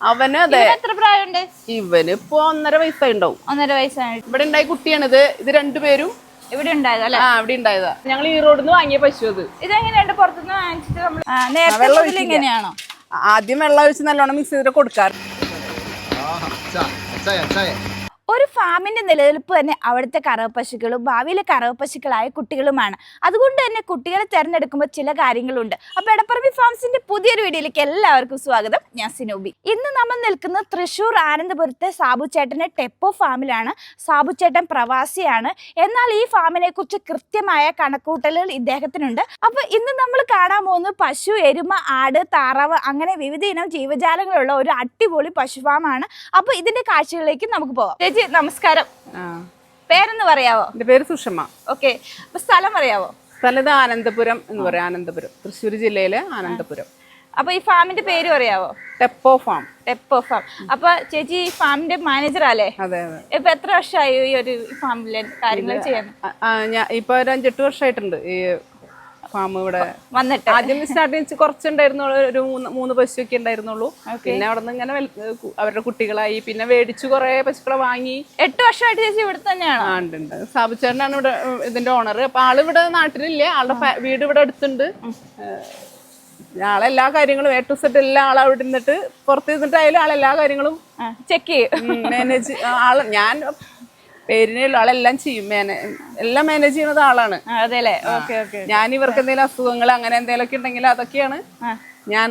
അവന് അതെ. എത്ര പ്രായമുണ്ട്? ഇവന് ഇപ്പൊ ഒന്നര വയസ്സായി ഉണ്ടാവും ഒന്നര വയസ്സായി ഇവിടെ ഉണ്ടായ കുട്ടിയാണിത്. ഇത് രണ്ടുപേരും ഇവിടെ ഉണ്ടായതല്ലേ ആ ഇവിടെ ഉണ്ടായതാ. ഞങ്ങൾ ഈ റോഡിൽ നിന്ന് വാങ്ങിയ പശു അത്. ഇതെങ്ങനെയുണ്ട്? പുറത്തുനിന്ന് വാങ്ങിച്ചിട്ട് നമ്മൾ നേരത്തെ ഇങ്ങനെയാണോ? ആദ്യം വെള്ളം ഒഴിച്ച് നല്ലോണം മിക്സ് ചെയ്തിട്ട് കൊടുക്കാറ്. ഒരു ഫാമിന്റെ നിലനിൽപ്പ് തന്നെ അവിടുത്തെ കറവ് പശുക്കളും ഭാവിയിലെ കറവ് പശുക്കളായ കുട്ടികളുമാണ്. അതുകൊണ്ട് തന്നെ കുട്ടികളെ തിരഞ്ഞെടുക്കുമ്പോൾ ചില കാര്യങ്ങളുണ്ട്. അപ്പോൾ എടപ്പറമ്പി ഫാംസിന്റെ പുതിയൊരു വീഡിയോയിലേക്ക് എല്ലാവർക്കും സ്വാഗതം. ഞാൻ സിനോബി. ഇന്ന് നമ്മൾ നിൽക്കുന്ന തൃശ്ശൂർ ആനന്ദപുരത്തെ സാബു ചേട്ടന്റെ ടെപ്പോ ഫാമിലാണ്. സാബു ചേട്ടൻ പ്രവാസിയാണ്. എന്നാൽ ഈ ഫാമിനെ കുറിച്ച് കൃത്യമായ കണക്കൂട്ടലുകൾ ഇദ്ദേഹത്തിനുണ്ട്. അപ്പോൾ ഇന്ന് നമ്മൾ കാണാൻ പോകുന്നത് പശു എരുമ ആട് താറാവ് അങ്ങനെ വിവിധ ഇനം ജീവജാലങ്ങളുള്ള ഒരു അടിപൊളി പശു ഫാമാണ്. അപ്പോൾ ഇതിന്റെ കാഴ്ചകളിലേക്ക് നമുക്ക് പോവാം ചേച്ചി നമസ്കാരം. പേരെന്ന് പറയാവോ? എന്റെ പേര് സുഷമ. ഓക്കെ. അപ്പൊ സ്ഥലം പറയാവോ? സ്ഥലം ഇത് ആനന്ദപുരം എന്ന് പറയാം ആനന്ദപുരം. തൃശ്ശൂർ ജില്ലയിലെ ആനന്ദപുരം. അപ്പൊ ഈ ഫാമിന്റെ പേര് പറയാവോ? ടെപ്പോ ഫാം. ടെപ്പോ ഫാം. അപ്പൊ ചേച്ചി ഈ ഫാമിന്റെ മാനേജർ അല്ലേ അതെ അതെ. ഇപ്പൊ എത്ര വർഷമായി ഈ ഒരു ഫാമിലെ കാര്യങ്ങൾ ചെയ്യാൻ? ആ, ഇപ്പൊ ഒരു അഞ്ചെട്ട് വർഷമായിട്ടുണ്ട് ഈ ഫാം ഇവിടെ വന്നിട്ട്. ആദ്യം സ്റ്റാർട്ടിങ് കുറച്ചുണ്ടായിരുന്നു ഒരു മൂന്ന് മൂന്ന് പശുവൊക്കെ ഉണ്ടായിരുന്നുള്ളൂ. പിന്നെ അവിടെ നിന്ന് ഇങ്ങനെ അവരുടെ കുട്ടികളായി. പിന്നെ മേടിച്ചു കുറെ പശുക്കളെ വാങ്ങി. എട്ട് വർഷമായിട്ട് ചേച്ചി ഇവിടെ തന്നെയാണ്? ആണ്ടുണ്ട് ഉണ്ട് സാബുച്ചേട്ടനാണ് ഇവിടെ ഇതിന്റെ ഓണർ അപ്പൊ ആൾ ഇവിടെ നാട്ടിലില്ല. ആളുടെ വീട് ഇവിടെ അടുത്തുണ്ട്. ആളെല്ലാ കാര്യങ്ങളും എ ടു സെറ്റ് എല്ലാ ആളും അവിടെ ഇരുന്നിട്ട് പുറത്ത് ഇരുന്നിട്ടായാലും ആളെല്ലാ കാര്യങ്ങളും ചെക്ക് ചെയ്യും. മാനേജ് ആൾ ഞാൻ പേരിനുള്ള ആളെല്ലാം ചെയ്യും. മാനേജ് എല്ലാം മാനേജ് ചെയ്യുന്നത് ആളാണ്. ആ, അതെല്ലേ ഓക്കെ ഓക്കെ ഞാൻ ഇവർക്ക് എന്തെങ്കിലും അസുഖങ്ങൾ അങ്ങനെ എന്തെങ്കിലുമൊക്കെ ഉണ്ടെങ്കിൽ അതൊക്കെയാണ് ഞാൻ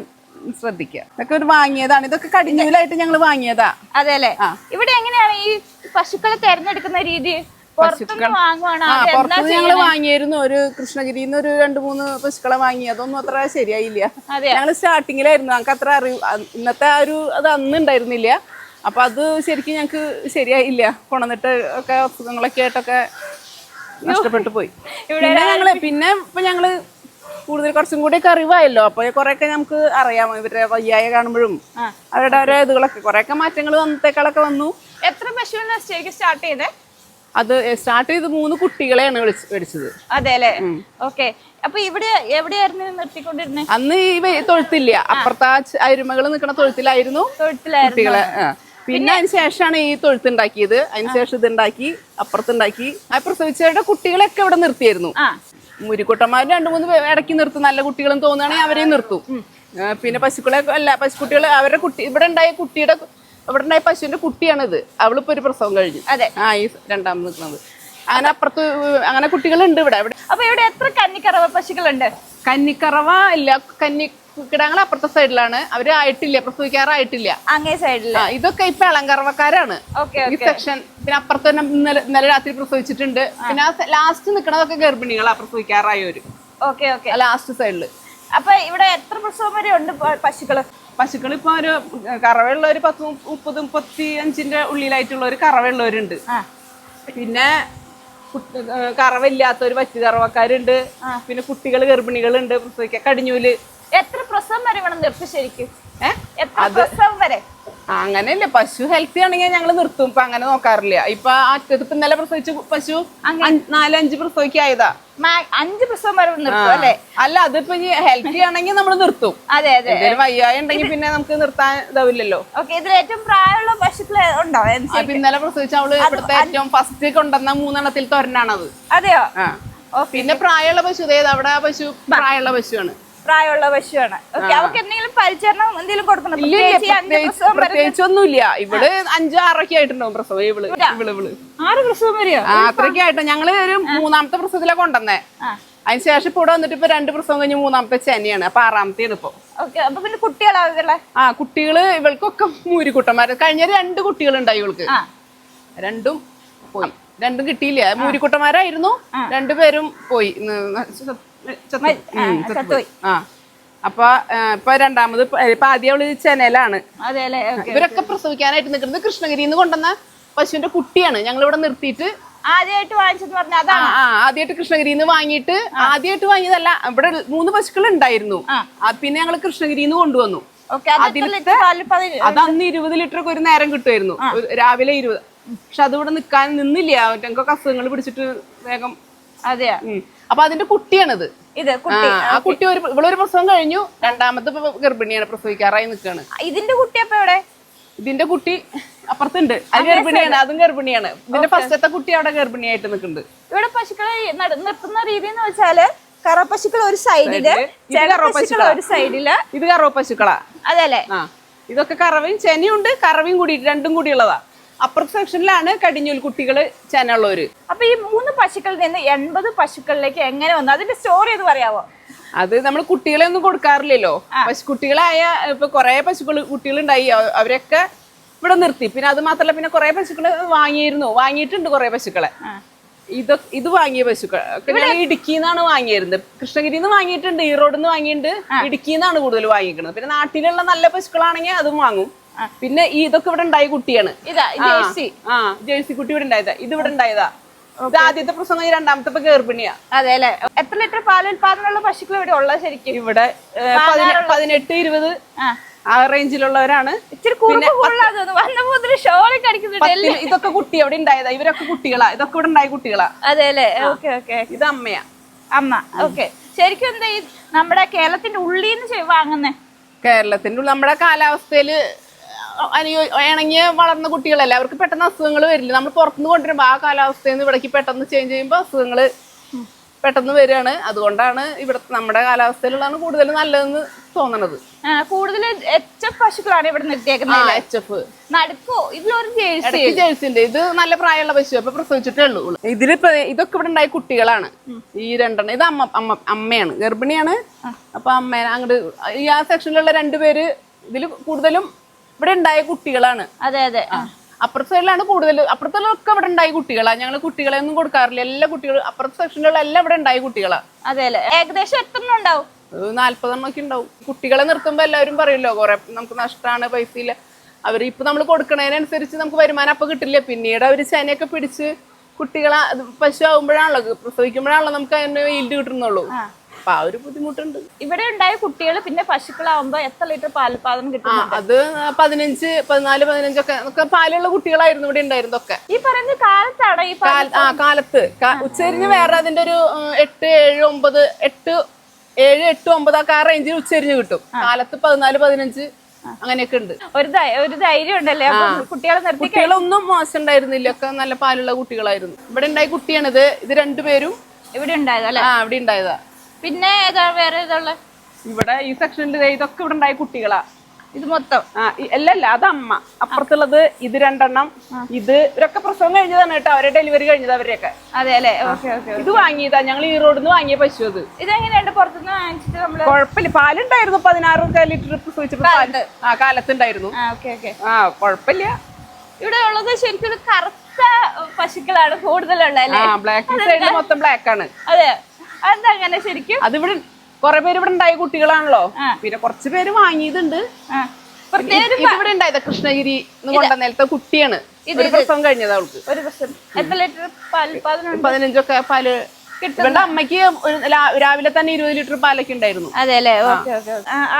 ശ്രദ്ധിക്കുക. ഇതൊക്കെ ഒരു വാങ്ങിയതാണ്. ഇതൊക്കെ കടിഞ്ഞൂലായിട്ട് ഞങ്ങൾ വാങ്ങിയതാ. അതെല്ലേ ഇവിടെ എങ്ങനെയാണ് ഈ പശുക്കളെ തെരഞ്ഞെടുക്കുന്ന രീതി? പശുക്കൾ ആ പുറത്തുനിന്ന് ഞങ്ങൾ വാങ്ങിയായിരുന്നു. ഒരു കൃഷ്ണഗിരിയിൽ നിന്ന് ഒരു രണ്ട് മൂന്ന് പശുക്കളെ വാങ്ങി. അതൊന്നും അത്ര ശരിയായില്ല? ഞങ്ങൾ സ്റ്റാർട്ടിങ്ങിലായിരുന്നു ഞങ്ങൾക്ക് അത്ര അറിവ് ഇന്നത്തെ ആ ഒരു അത് അന്ന് ഉണ്ടായിരുന്നില്ല അപ്പൊ അത് ശരിക്കും ഞങ്ങൾക്ക് ശരിയായില്ല. കൊണന്നിട്ട് ഒക്കെ അസുഖങ്ങളൊക്കെ ആയിട്ടൊക്കെ നഷ്ടപ്പെട്ടു പോയി. ഇവിടെ ഞങ്ങൾ പിന്നെ ഇപ്പം ഞങ്ങൾ കൂടുതൽ കുറച്ചും കൂടി ഒക്കെ അറിവായല്ലോ. അപ്പോൾ കുറേയൊക്കെ നമുക്ക് അറിയാം. ഇവരുടെ വയ്യായ കാണുമ്പോഴും അവരുടെ ഓരോ ഇതുകളൊക്കെ. കുറേയൊക്കെ മാറ്റങ്ങൾ വന്നത്തേക്കാളൊക്കെ വന്നു. എത്ര പശുവിനെ ശരിക്കും സ്റ്റാർട്ട് ചെയ്തേ? അത് സ്റ്റാർട്ട് ചെയ്ത് മൂന്ന് കുട്ടികളെയാണ് മേടിച്ചത് അതെ അല്ലേ? ഓക്കെ. അപ്പൊ ഇവിടെ എവിടെയായിരുന്നു നിർത്തിക്കൊണ്ടിരുന്നത് അന്ന് ഈ തൊഴുത്തില്ല. അപ്പുറത്തെ അരുമകൾ നിൽക്കുന്ന തൊഴുത്തിലായിരുന്നു തൊഴുത്തിലായിരുന്നു. കുട്ടികളെ. പിന്നെ അതിനുശേഷമാണ് ഈ തൊഴുത്തുണ്ടാക്കിയത്. അതിനുശേഷം ഇതുണ്ടാക്കി അപ്പുറത്തുണ്ടാക്കി. ആ പ്രസവിച്ചവരുടെ കുട്ടികളെയൊക്കെ ഇവിടെ നിർത്തിയായിരുന്നു. ആ. മുരിക്കുട്ടന്മാർ രണ്ടു മൂന്ന് ഇടയ്ക്ക് നിർത്തും. നല്ല കുട്ടികളും തോന്നുകയാണെങ്കിൽ അവരെയും നിർത്തും. പിന്നെ പശുക്കളെ അല്ല പശുക്കുട്ടികൾ അവരുടെ കുട്ടി ഇവിടെ ഉണ്ടായ കുട്ടിയുടെ ഇവിടെ ഉണ്ടായ പശുവിന്റെ കുട്ടിയാണിത്. അവളിപ്പോ ഒരു പ്രസവം കഴിഞ്ഞു. അതെ. ആ ഈ രണ്ടാമത് നിൽക്കുന്നത്. അങ്ങനെ അപ്പുറത്ത് അങ്ങനെ കുട്ടികളുണ്ട് ഇവിടെ. അപ്പൊ ഇവിടെ എത്ര കന്നിക്കറവ പശുക്കളുണ്ട്? കന്നിക്കറവ ഇല്ല. കന്നി കിടാങ്ങൾ അപ്പുറത്തെ സൈഡിലാണ്. അവർ ആയിട്ടില്ല പ്രസവിക്കാറായിട്ടില്ല. അങ്ങേ സൈഡിൽ. ആ, ഇതൊക്കെ ഇപ്പൊ ഇളങ്കറവക്കാരാണ് ഓക്കെ ഈ സെക്ഷൻ പിന്നെ അപ്പുറത്ത് തന്നെ ഇന്നലെ രാത്രി പ്രസവിച്ചിട്ടുണ്ട്. പിന്നെ ലാസ്റ്റ് നിക്കണതൊക്കെ ഗർഭിണികളാ പ്രസവിക്കാറായവര് ഓക്കെ ഓക്കെ. ലാസ്റ്റ് സൈഡിൽ. അപ്പൊ ഇവിടെ എത്ര പ്രസവം വരെ ഉണ്ട് പശുക്കൾ? പശുക്കൾ ഇപ്പൊ ഒരു കറവയുള്ള ഒരു പത്ത് മുപ്പ- മുപ്പത് മുപ്പത്തി അഞ്ചിന്റെ ഉള്ളിലായിട്ടുള്ള ഒരു കറവയുള്ളവരുണ്ട്. ആ. പിന്നെ കറവില്ലാത്തവര് പറ്റു കറവക്കാരുണ്ട്. പിന്നെ കുട്ടികൾ ഗർഭിണികളുണ്ട് പ്രസവിക്കാൻ കടിഞ്ഞൂൽ. എത്ര പ്രസവം വരെ വേണം നിർത്തി ശരിക്കും? പ്രസവം വരെ? അങ്ങനെയല്ലേ പശു ഹെൽത്തി ആണെങ്കിൽ ഞങ്ങൾ നിർത്തും. ഇപ്പൊ അങ്ങനെ നോക്കാറില്ല. ഇപ്പൊ അറ്റത്ത് ഇന്നലെ പ്രസവിച്ച പശു നാലഞ്ച് പ്രസവിക്കായതാ ആയതാ. അഞ്ച് പ്രസവം വരെ നിർത്തും അല്ലെ? അല്ല അതിപ്പോ ഹെൽത്തി ആണെങ്കിൽ നമ്മൾ നിർത്തും. അതെ അതെ. വയ്യായ ഉണ്ടെങ്കിൽ പിന്നെ നമുക്ക് നിർത്താൻ ഇതാവില്ലല്ലോ. ഓക്കെ ഇതിൽ ഏറ്റവും പ്രായമുള്ള പശുക്കൾ ഉണ്ടോ? ഇന്നലെ പ്രസവിച്ച അവൾ ഇവിടുത്തെ ഏറ്റവും ഫസ്റ്റ് കൊണ്ടുവന്ന മൂന്നെണ്ണത്തിൽ തൊരനാണത്. അതെയോ? പിന്നെ പ്രായമുള്ള പശു അതായത് അവിടെ ആ പശു പ്രായമുള്ള പശുവാണ്. പ്രായമുള്ള പശുവാണ്. ഓക്കെ അവർക്ക് എന്തെങ്കിലും പരിചരണം എന്തെങ്കിലും കൊടുക്കണം? പ്രത്യേകിച്ചൊന്നുമില്ല. ഇവൾ അഞ്ചോ ആറൊക്കെ ആയിട്ടുണ്ടാവും പ്രസവം ഇവൾ ഇവൾ ഇവൾ. ആറ് പ്രസവം വരെയോ? അത്രയൊക്കെ ആയിട്ടോ. ഞങ്ങൾ ഒരു മൂന്നാമത്തെ പ്രസവത്തിലാണ് കൊണ്ടുവന്നേ. അതിനുശേഷം അതിന് ശേഷം ഇപ്പൊ ഇവിടെ വന്നിട്ട് ഇപ്പൊ രണ്ട് പ്രസവം കഴിഞ്ഞ് മൂന്നാമത്തെ ചെനയാണ് അപ്പൊ ആറാമത്തെയാണ് ഇപ്പൊ. അപ്പൊ പിന്നെ കുട്ടികളാവുകളെ ആ കുട്ടികൾ ഇവൾക്കൊക്കെ മൂരിക്കുട്ടന്മാര്. കഴിഞ്ഞ രണ്ട് കുട്ടികൾ ഉണ്ടായി ഇവൾക്ക് രണ്ടും പോയി. രണ്ടും കിട്ടിയില്ല. മൂരിക്കുട്ടന്മാരായിരുന്നു. രണ്ടുപേരും പോയി. ചത്തുപോയി. ആ അപ്പൊ ഇപ്പൊ രണ്ടാമത് ഇപ്പൊ ആദ്യം അവൾ ചെനലാണ്. ഇവരൊക്കെ പ്രസവിക്കാനായിട്ട് നിൽക്കുന്നത് കൃഷ്ണഗിരിയിൽ നിന്ന് കൊണ്ടുവന്ന പശുവിന്റെ കുട്ടിയാണ്. ഞങ്ങൾ ഇവിടെ നിർത്തിയിട്ട് ആദ്യമായിട്ട് വാങ്ങിച്ചെന്ന് പറഞ്ഞ അതാണ്? ആദ്യമായിട്ട് കൃഷ്ണഗിരിയിൽ നിന്ന് വാങ്ങിയിട്ട് ആദ്യമായിട്ട് വാങ്ങിയതല്ല ഇവിടെ മൂന്ന് പശുക്കൾ ഉണ്ടായിരുന്നു പിന്നെ ഞങ്ങൾ കൃഷ്ണഗിരിയിൽ നിന്ന് കൊണ്ടുവന്നു. ഓക്കെ അത് അന്ന് ഇരുപത് ലിറ്റർ ഒക്കെ ഒരു നേരം കിട്ടുമായിരുന്നു. രാവിലെ ഇരുപത്. പക്ഷെ അതിവിടെ നിൽക്കാൻ നിന്നില്ല. ഞങ്ങൾക്കൊക്കെ അസുഖങ്ങൾ പിടിച്ചിട്ട് വേഗം അതെയാ. അപ്പൊ അതിന്റെ കുട്ടിയാണിത്. ഇത് ആ, കുട്ടി ഒരു ഇവളൊരു പ്രസവം കഴിഞ്ഞു. രണ്ടാമത്തെ ഗർഭിണിയാണ് പ്രസവിക്കാറായി നിൽക്കാണ് ഇതിന്റെ കുട്ടി അപ്പൊ എവിടെ? ഇതിന്റെ കുട്ടി അപ്പുറത്തുണ്ട്. അത് ഗർഭിണിയാണ് അതും ഗർഭിണിയാണ്. ഇതിന്റെ ഫസ്റ്റത്തെ കുട്ടി അവിടെ ഗർഭിണിയായിട്ട് നിൽക്കുന്നുണ്ട് ഇവിടെ പശുക്കളെ നിർത്തുന്ന രീതി എന്ന് വെച്ചാൽ കറ പശുക്കൾ ഒരു സൈഡിൽ ഒരു സൈഡിൽ ഇത് കറവ പശുക്കളാ അതല്ലേ ആ ഇതൊക്കെ കറവയും ചെനയുണ്ട് കറവയും കൂടി രണ്ടും കൂടി ഉള്ളതാ. അപ്പുറത്തെ സെക്ഷനിലാണ് കടിഞ്ഞൂൽ കുട്ടികൾ ചെന ഉള്ളവര് അപ്പൊ ഈ മൂന്ന് പശുക്കളിൽ നിന്ന് എൺപത് പശുക്കളിലേക്ക് എങ്ങനെ വന്നു? അതിന്റെ സ്റ്റോറി എന്ന് പറയാമോ അത് നമ്മൾ കുട്ടികളെ ഒന്നും കൊടുക്കാറില്ലല്ലോ പശുക്കുട്ടികളായ ഇപ്പൊ കുറെ പശുക്കൾ കുട്ടികളുണ്ടായി. അവ- അവരൊക്കെ ഇവിടെ നിർത്തി. പിന്നെ അത് മാത്രല്ല പിന്നെ കുറെ പശുക്കൾ വാങ്ങിയിരുന്നു. വാങ്ങിയിട്ടുണ്ട് കുറെ പശുക്കളെ. ഇത് ഇത് വാങ്ങിയ പശുക്കൾ ഒക്കെ ഞാൻ ഇടുക്കിന്നാണ് വാങ്ങിയിരുന്നത്. കൃഷ്ണഗിരിയിൽ നിന്ന് വാങ്ങിയിട്ടുണ്ട് ഈറോഡിൽ നിന്ന് വാങ്ങിയിട്ടുണ്ട്. ഇടുക്കിന്നാണ് കൂടുതൽ വാങ്ങിക്കുന്നത്. പിന്നെ നാട്ടിലുള്ള നല്ല പശുക്കളാണെങ്കിൽ അതും വാങ്ങും. പിന്നെ ഈ ഇതൊക്കെ ഇവിടെ ഉണ്ടായ കുട്ടിയാണ്. ആ, ജേഴ്സി. കുട്ടി ഇവിടെ ഉണ്ടായതാ. ഇത് ഇവിടെ ഉണ്ടായതാ. ഇത് ആദ്യത്തെ പ്രസംഗം ഈ രണ്ടാമത്തെ ഇപ്പൊ ഗർഭിണിയാ. അതെ അല്ലെ? എത്ര ലിറ്റർ പാലുൽപാദനമുള്ള പശുക്കൾ ഇവിടെ ഉള്ളത് ശരിക്കും? ഇവിടെ പതിനെട്ട് ഇരുപത് ആ. റേഞ്ചിലുള്ളവരാണ്. ഇതൊക്കെ കുട്ടി അവിടെ ഉണ്ടായതാ. ഇവരൊക്കെ കുട്ടികളാ. ഇതൊക്കെ ഇവിടെ ഉണ്ടായ കുട്ടികളാ. അതെ അല്ലെ? Okay okay. ഇത് അമ്മയാ. അമ്മ. ഓക്കെ. ശരിക്കും എന്താ ഈ നമ്മുടെ കേരളത്തിന്റെ ഉള്ളിൽ നിന്ന് വാങ്ങുന്നേ? കേരളത്തിന്റെ ഉള്ളിൽ നമ്മുടെ കാലാവസ്ഥയിൽ അനുയോ ഇണങ്ങിയ വളർന്ന കുട്ടികളല്ലേ അവർക്ക് പെട്ടെന്ന് അസുഖങ്ങൾ വരില്ല. നമ്മൾ പുറത്തുനിന്ന് കൊണ്ടുവരുമ്പോൾ ആ കാലാവസ്ഥയിൽ നിന്ന് ഇവിടേക്ക് പെട്ടെന്ന് ചേഞ്ച് ചെയ്യുമ്പോൾ അസുഖങ്ങൾ പെട്ടെന്ന് വരികയാണ്. അതുകൊണ്ടാണ് ഇവിടെ നമ്മുടെ കാലാവസ്ഥയിലുള്ളതാണ് കൂടുതൽ നല്ലതെന്ന് തോന്നണത്. കൂടുതൽ എച്ച് എഫ് പശുക്കളാണ് ഇവിടെ നിർത്തിയേക്കുന്നത് എച്ച് എഫ്. നടുക്കോ? ഇതിലൊരു ജേഴ്സി ഇടയ്ക്ക് ജേഴ്സി ഉണ്ട്. ഇത് നല്ല പ്രായമുള്ള പശു അപ്പൊ പ്രസവിച്ചിട്ടേ ഉള്ളൂ ഇതിലിപ്പോ ഇതൊക്കെ ഇവിടെ ഉണ്ടായ കുട്ടികളാണ്. ഈ രണ്ടെണ്ണം. ഇത് അമ്മ അമ്മ അമ്മയാണ്. ഗർഭിണിയാണ്. അപ്പൊ അമ്മ അങ്ങോട്ട് ഈ ആ സെക്ഷനിലുള്ള രണ്ടുപേര് ഇതിൽ കൂടുതലും ഇവിടെ ഉണ്ടായ കുട്ടികളാണ്. അതെ അതെ. അപ്പുറത്തെ സൈഡിലാണ് കൂടുതൽ അപ്പുറത്തുള്ളതൊക്കെ ഇവിടെ ഉണ്ടായ കുട്ടികളാണ് ഞങ്ങൾ കുട്ടികളെ ഒന്നും കൊടുക്കാറില്ല. എല്ലാ കുട്ടികളും അപ്പുറത്തെ സെക്ഷനിലുള്ള എല്ലാം ഇവിടെ ഉണ്ടായ കുട്ടികളാണ് അതെ അല്ലേ. ഏകദേശം എത്ര നാല്പതെണ്ണൊക്കെ ഉണ്ടാവും? നാല്പതെണ്ണം ഒക്കെ ഉണ്ടാവും. കുട്ടികളെ നിർത്തുമ്പോൾ എല്ലാവരും പറയുമല്ലോ കുറെ നമുക്ക് നഷ്ടമാണ് പൈസ ഇല്ല അവർ ഇപ്പൊ നമ്മൾ കൊടുക്കണതിനനുസരിച്ച് നമുക്ക് വരുമാനം അപ്പൊ കിട്ടില്ല. പിന്നീട് അവർ ചനയൊക്കെ പിടിച്ച് കുട്ടികളെ പശു ആവുമ്പോഴാണല്ലോ പ്രസവിക്കുമ്പോഴാണല്ലോ നമുക്ക് അതിന് ഈൽഡ് കിട്ടുന്നുള്ളൂ. അപ്പൊ ആ ഒരു ബുദ്ധിമുട്ടുണ്ട്. ഇവിടെ ഉണ്ടായ കുട്ടികൾ പിന്നെ പശുക്കളാവുമ്പോ എത്ര ലിറ്റർ പാലുൽപാദനം ആ കിട്ടും അത് പതിനഞ്ച് പതിനാല് പതിനഞ്ചൊക്കെ ഒക്കെ പാലുള്ള കുട്ടികളായിരുന്നു ഇവിടെ ഉണ്ടായിരുന്നതൊക്കെ ഈ പറയുന്ന കാലത്താണ് ഈ പാൽ- ആ കാലത്ത്. ഉച്ചരിഞ്ഞ് വേറെ അതിന്റെ ഒരു എട്ട് ഏഴ് ഒമ്പത് എട്ട് ഏഴ് എട്ട് ഒമ്പത് ആ റേഞ്ചിൽ ഉച്ചരിഞ്ഞ് കിട്ടും. കാലത്ത് പതിനാല് പതിനഞ്ച് അങ്ങനെയൊക്കെ ഉണ്ട്. ഒരു ഒരു ധൈര്യം ഉണ്ടല്ലേ? കുട്ടികളെ കുട്ടികളൊന്നും മോശം ഉണ്ടായിരുന്നില്ല. ഒക്കെ നല്ല പാലുള്ള കുട്ടികളായിരുന്നു. ഇവിടെ ഉണ്ടായ കുട്ടിയാണിത്. ഇത് രണ്ടുപേരും ഇവിടെ ഉണ്ടായതാ ഇവിടെ ഉണ്ടായതാ. പിന്നെ ഏതാ വേറെ ഏതാ ഇവിടെ ഈ സെക്ഷനിൽ ഇതൊക്കെ ഇവിടെ ഉണ്ടായ കുട്ടികളാ. ഇത് മൊത്തം? ആ അല്ല അല്ല അത് അമ്മ. അപ്പുറത്തുള്ളത് ഇത് രണ്ടെണ്ണം. ഇത് ഇവരൊക്കെ പ്രസവം കഴിഞ്ഞതാണ് കേട്ടോ. അവരെ ഡെലിവറി കഴിഞ്ഞത് അവരെയൊക്കെ. അതെ അല്ലേ? ഓക്കെ ഓക്കെ ഇത് വാങ്ങിയതാ. ഞങ്ങൾ ഈ റോഡിൽ നിന്ന് വാങ്ങിയ പശു അത്. ഇതെങ്ങനെയുണ്ട് പുറത്തുനിന്ന് വാങ്ങിച്ചിട്ട് നമ്മൾ? കുഴപ്പമില്ല. പാലുണ്ടായിരുന്നു പതിനാറ് ലിറ്റർ സൂചിച്ചിട്ട് ആ കാലത്തുണ്ടായിരുന്നു. ആ കുഴപ്പമില്ല. ഇവിടെ ഉള്ളത് ശരിക്കും കറുത്ത പശുക്കളാണ് കൂടുതലുള്ളത് മൊത്തം ബ്ലാക്ക് ആണ്. അതെ. അതെന്താ അങ്ങനെ ശരിക്കും? അതിവിടെ കുറെ പേര് ഇവിടെ ഉണ്ടായ കുട്ടികളാണല്ലോ. പിന്നെ കുറച്ച് പേര് വാങ്ങിയതുണ്ട്. ഇവിടെ ഉണ്ടായത് കൃഷ്ണഗിരി കൊണ്ട നേരത്തെ കുട്ടിയാണ്. ഒരു പ്രസവം കഴിഞ്ഞത് അവൾക്ക്. ഒരു പ്രസവം. എത്ര ലിറ്റർ പാൽ പതിനഞ്ചൊക്കെ പാൽ ഇവളുടെ അമ്മയ്ക്ക് രാവിലെ തന്നെ ഇരുപത് ലിറ്റർ പാലൊക്കെ ഉണ്ടായിരുന്നു. അതെ അല്ലേ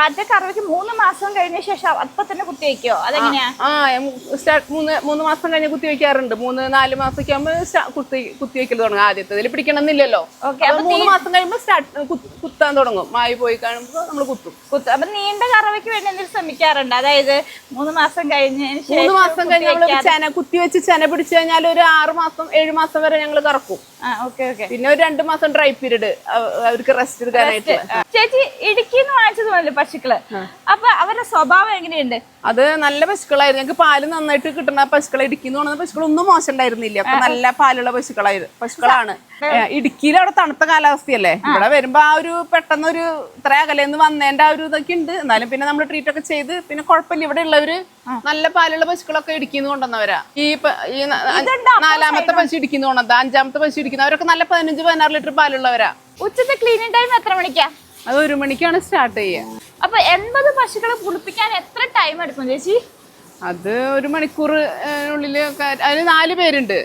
ആദ്യ കറവയ്ക്ക് മൂന്ന് മാസം കഴിഞ്ഞ ശേഷം അപ്പൊ തന്നെ കുത്തി വെക്കോ അതെങ്ങനെയാ? ആ മൂന്ന് മൂന്ന് മാസം കഴിഞ്ഞ് കുത്തി വെക്കാറുണ്ട്. മൂന്ന് നാല് മാസമൊക്കെ ആകുമ്പോൾ കുത്തി കുത്തി വെക്കൽ തുടങ്ങും. ആദ്യത്തെ പിടിക്കണമെന്നില്ലല്ലോ. മൂന്ന് മാസം കഴിയുമ്പോൾ സ്റ്റാർട്ട് കുത്താൻ തുടങ്ങും. മായി പോയി കാണുമ്പോൾ നമ്മൾ കുത്തും. കുത്തും. അപ്പൊ നീണ്ട കറവയ്ക്ക് വേണ്ടി എന്തെങ്കിലും ശ്രമിക്കാറുണ്ട്? അതായത് മൂന്ന് മാസം കഴിഞ്ഞതിന് മൂന്ന് മാസം കഴിഞ്ഞ് നമ്മൾ ചെന കുത്തി വെച്ച് ചെന പിടിച്ചു കഴിഞ്ഞാൽ ഒരു ആറ് മാസം ഏഴ് മാസം വരെ ഞങ്ങൾ കറക്കും. പിന്നെ ഒരു രണ്ട് മാസം ഡ്രൈ പീരീഡ് അവർക്ക് റെസ്റ്റ് എടുക്കാനായിട്ട്. ചേച്ചി ഇടുക്കിന്ന് വാങ്ങിച്ചത് പോലെ പശുക്കൾ? അപ്പൊ അവരുടെ സ്വഭാവം എങ്ങനെയുണ്ട്? അത് നല്ല പശുക്കളായിരുന്നു. ഞങ്ങൾക്ക് പാൽ നന്നായിട്ട് കിട്ടുന്ന പശുക്കളെ ഇടുക്കി ഇടുക്കിന്ന് പറഞ്ഞ പശുക്കളൊന്നും മോശം ഉണ്ടായിരുന്നില്ല. അപ്പൊ നല്ല പാലുള്ള പശുക്കളായിരുന്നു പശുക്കളാണ്. ഇടുക്കിയിൽ അവിടെ തണുത്ത കാലാവസ്ഥയല്ലേ? ഇവിടെ വരുമ്പോ ആ ഒരു പെട്ടെന്ന് ഒരു ഇത്ര അകലേന്ന് വന്നതിന്റെ ആ ഒരു ഇതൊക്കെ ഉണ്ട്. എന്നാലും പിന്നെ നമ്മൾ ട്രീറ്റ് ഒക്കെ ചെയ്ത് പിന്നെ കുഴപ്പമില്ല. ഇവിടെ ഉള്ളവര് നല്ല പാലുള്ള പശുക്കളൊക്കെ ഇടുക്കിന്ന് കൊണ്ടുവന്നവരാ. ഈ നാലാമത്തെ പശു ഇടുക്കിന്ന് കൊണ്ടുവന്ന അഞ്ചാമത്തെ പശു ഇടിക്കുന്ന. അവരൊക്കെ നല്ല പതിനഞ്ച് പതിനാറ് ലിറ്റർ പാലുള്ളവരാ. ഉച്ചത്തെ ക്ലീനിങ് ടൈം എത്ര മണിക്കാ? അത് ഒരു മണിക്കാണ് സ്റ്റാർട്ട് ചെയ്യുക അപ്പൊ എൺപത് പശുക്കളെ കുളിപ്പിക്കാൻ എത്ര ടൈം എടുക്കും ചേച്ചി? അത് ഒരു മണിക്കൂറിനുള്ളിൽ അതിന് നാല് പേരുണ്ട്.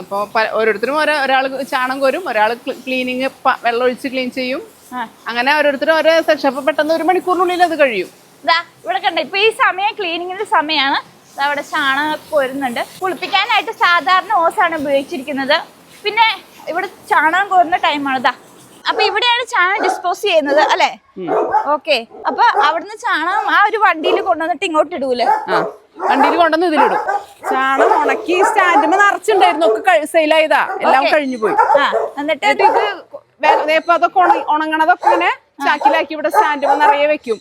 അപ്പൊ അപ്പോൾ ഓരോരുത്തരും ഓരോ ഒരാൾ ചാണം കോരും ഒരാൾ ക്ലീനിങ് വെള്ളം ഒഴിച്ച് ക്ലീൻ ചെയ്യും. അങ്ങനെ ഓരോരുത്തരും ഓരോ സെക്ഷൻ അപ്പൊ പെട്ടെന്ന് ഒരു മണിക്കൂറിനുള്ളിൽ അത് കഴിയും. ഇവിടെ കണ്ട ഇപ്പൊ ഈ സമയം ക്ലീനിങ്ങിന്റെ സമയമാണ് അവിടെ ചാണകം കോരുന്നുണ്ട്. കുളിപ്പിക്കാനായിട്ട് സാധാരണ ഓസാണ് ഉപയോഗിച്ചിരിക്കുന്നത്. പിന്നെ ഇവിടെ ചാണകം കോരുന്ന ടൈമാണ് ഇതാ അപ്പൊ ഇവിടെയാണ് ചാണകം ഡിസ്പോസ് ചെയ്യുന്നത് അല്ലെ? ഓക്കെ അപ്പൊ അവിടുന്ന് ചാണകം ആ ഒരു വണ്ടിയിൽ കൊണ്ടുവന്നിട്ട് ഇങ്ങോട്ട് ഇടൂലേ? വണ്ടിയിൽ കൊണ്ടുവന്ന് ഇതിലിടും. ചാണകം ഉണക്കി സ്റ്റാൻഡിൽ നിറച്ചുണ്ടായിരുന്നു. ഒക്കെ സെയിലായതാ എല്ലാം കഴിഞ്ഞു പോയി. എന്നിട്ട് എന്നിട്ട് ഇത് ഇപ്പൊ അതൊക്കെ ഉണങ്ങണതൊക്കെ ഇങ്ങനെ ചാക്കിലാക്കി ഇവിടെ സ്റ്റാൻഡ് നിറയെ വെക്കും.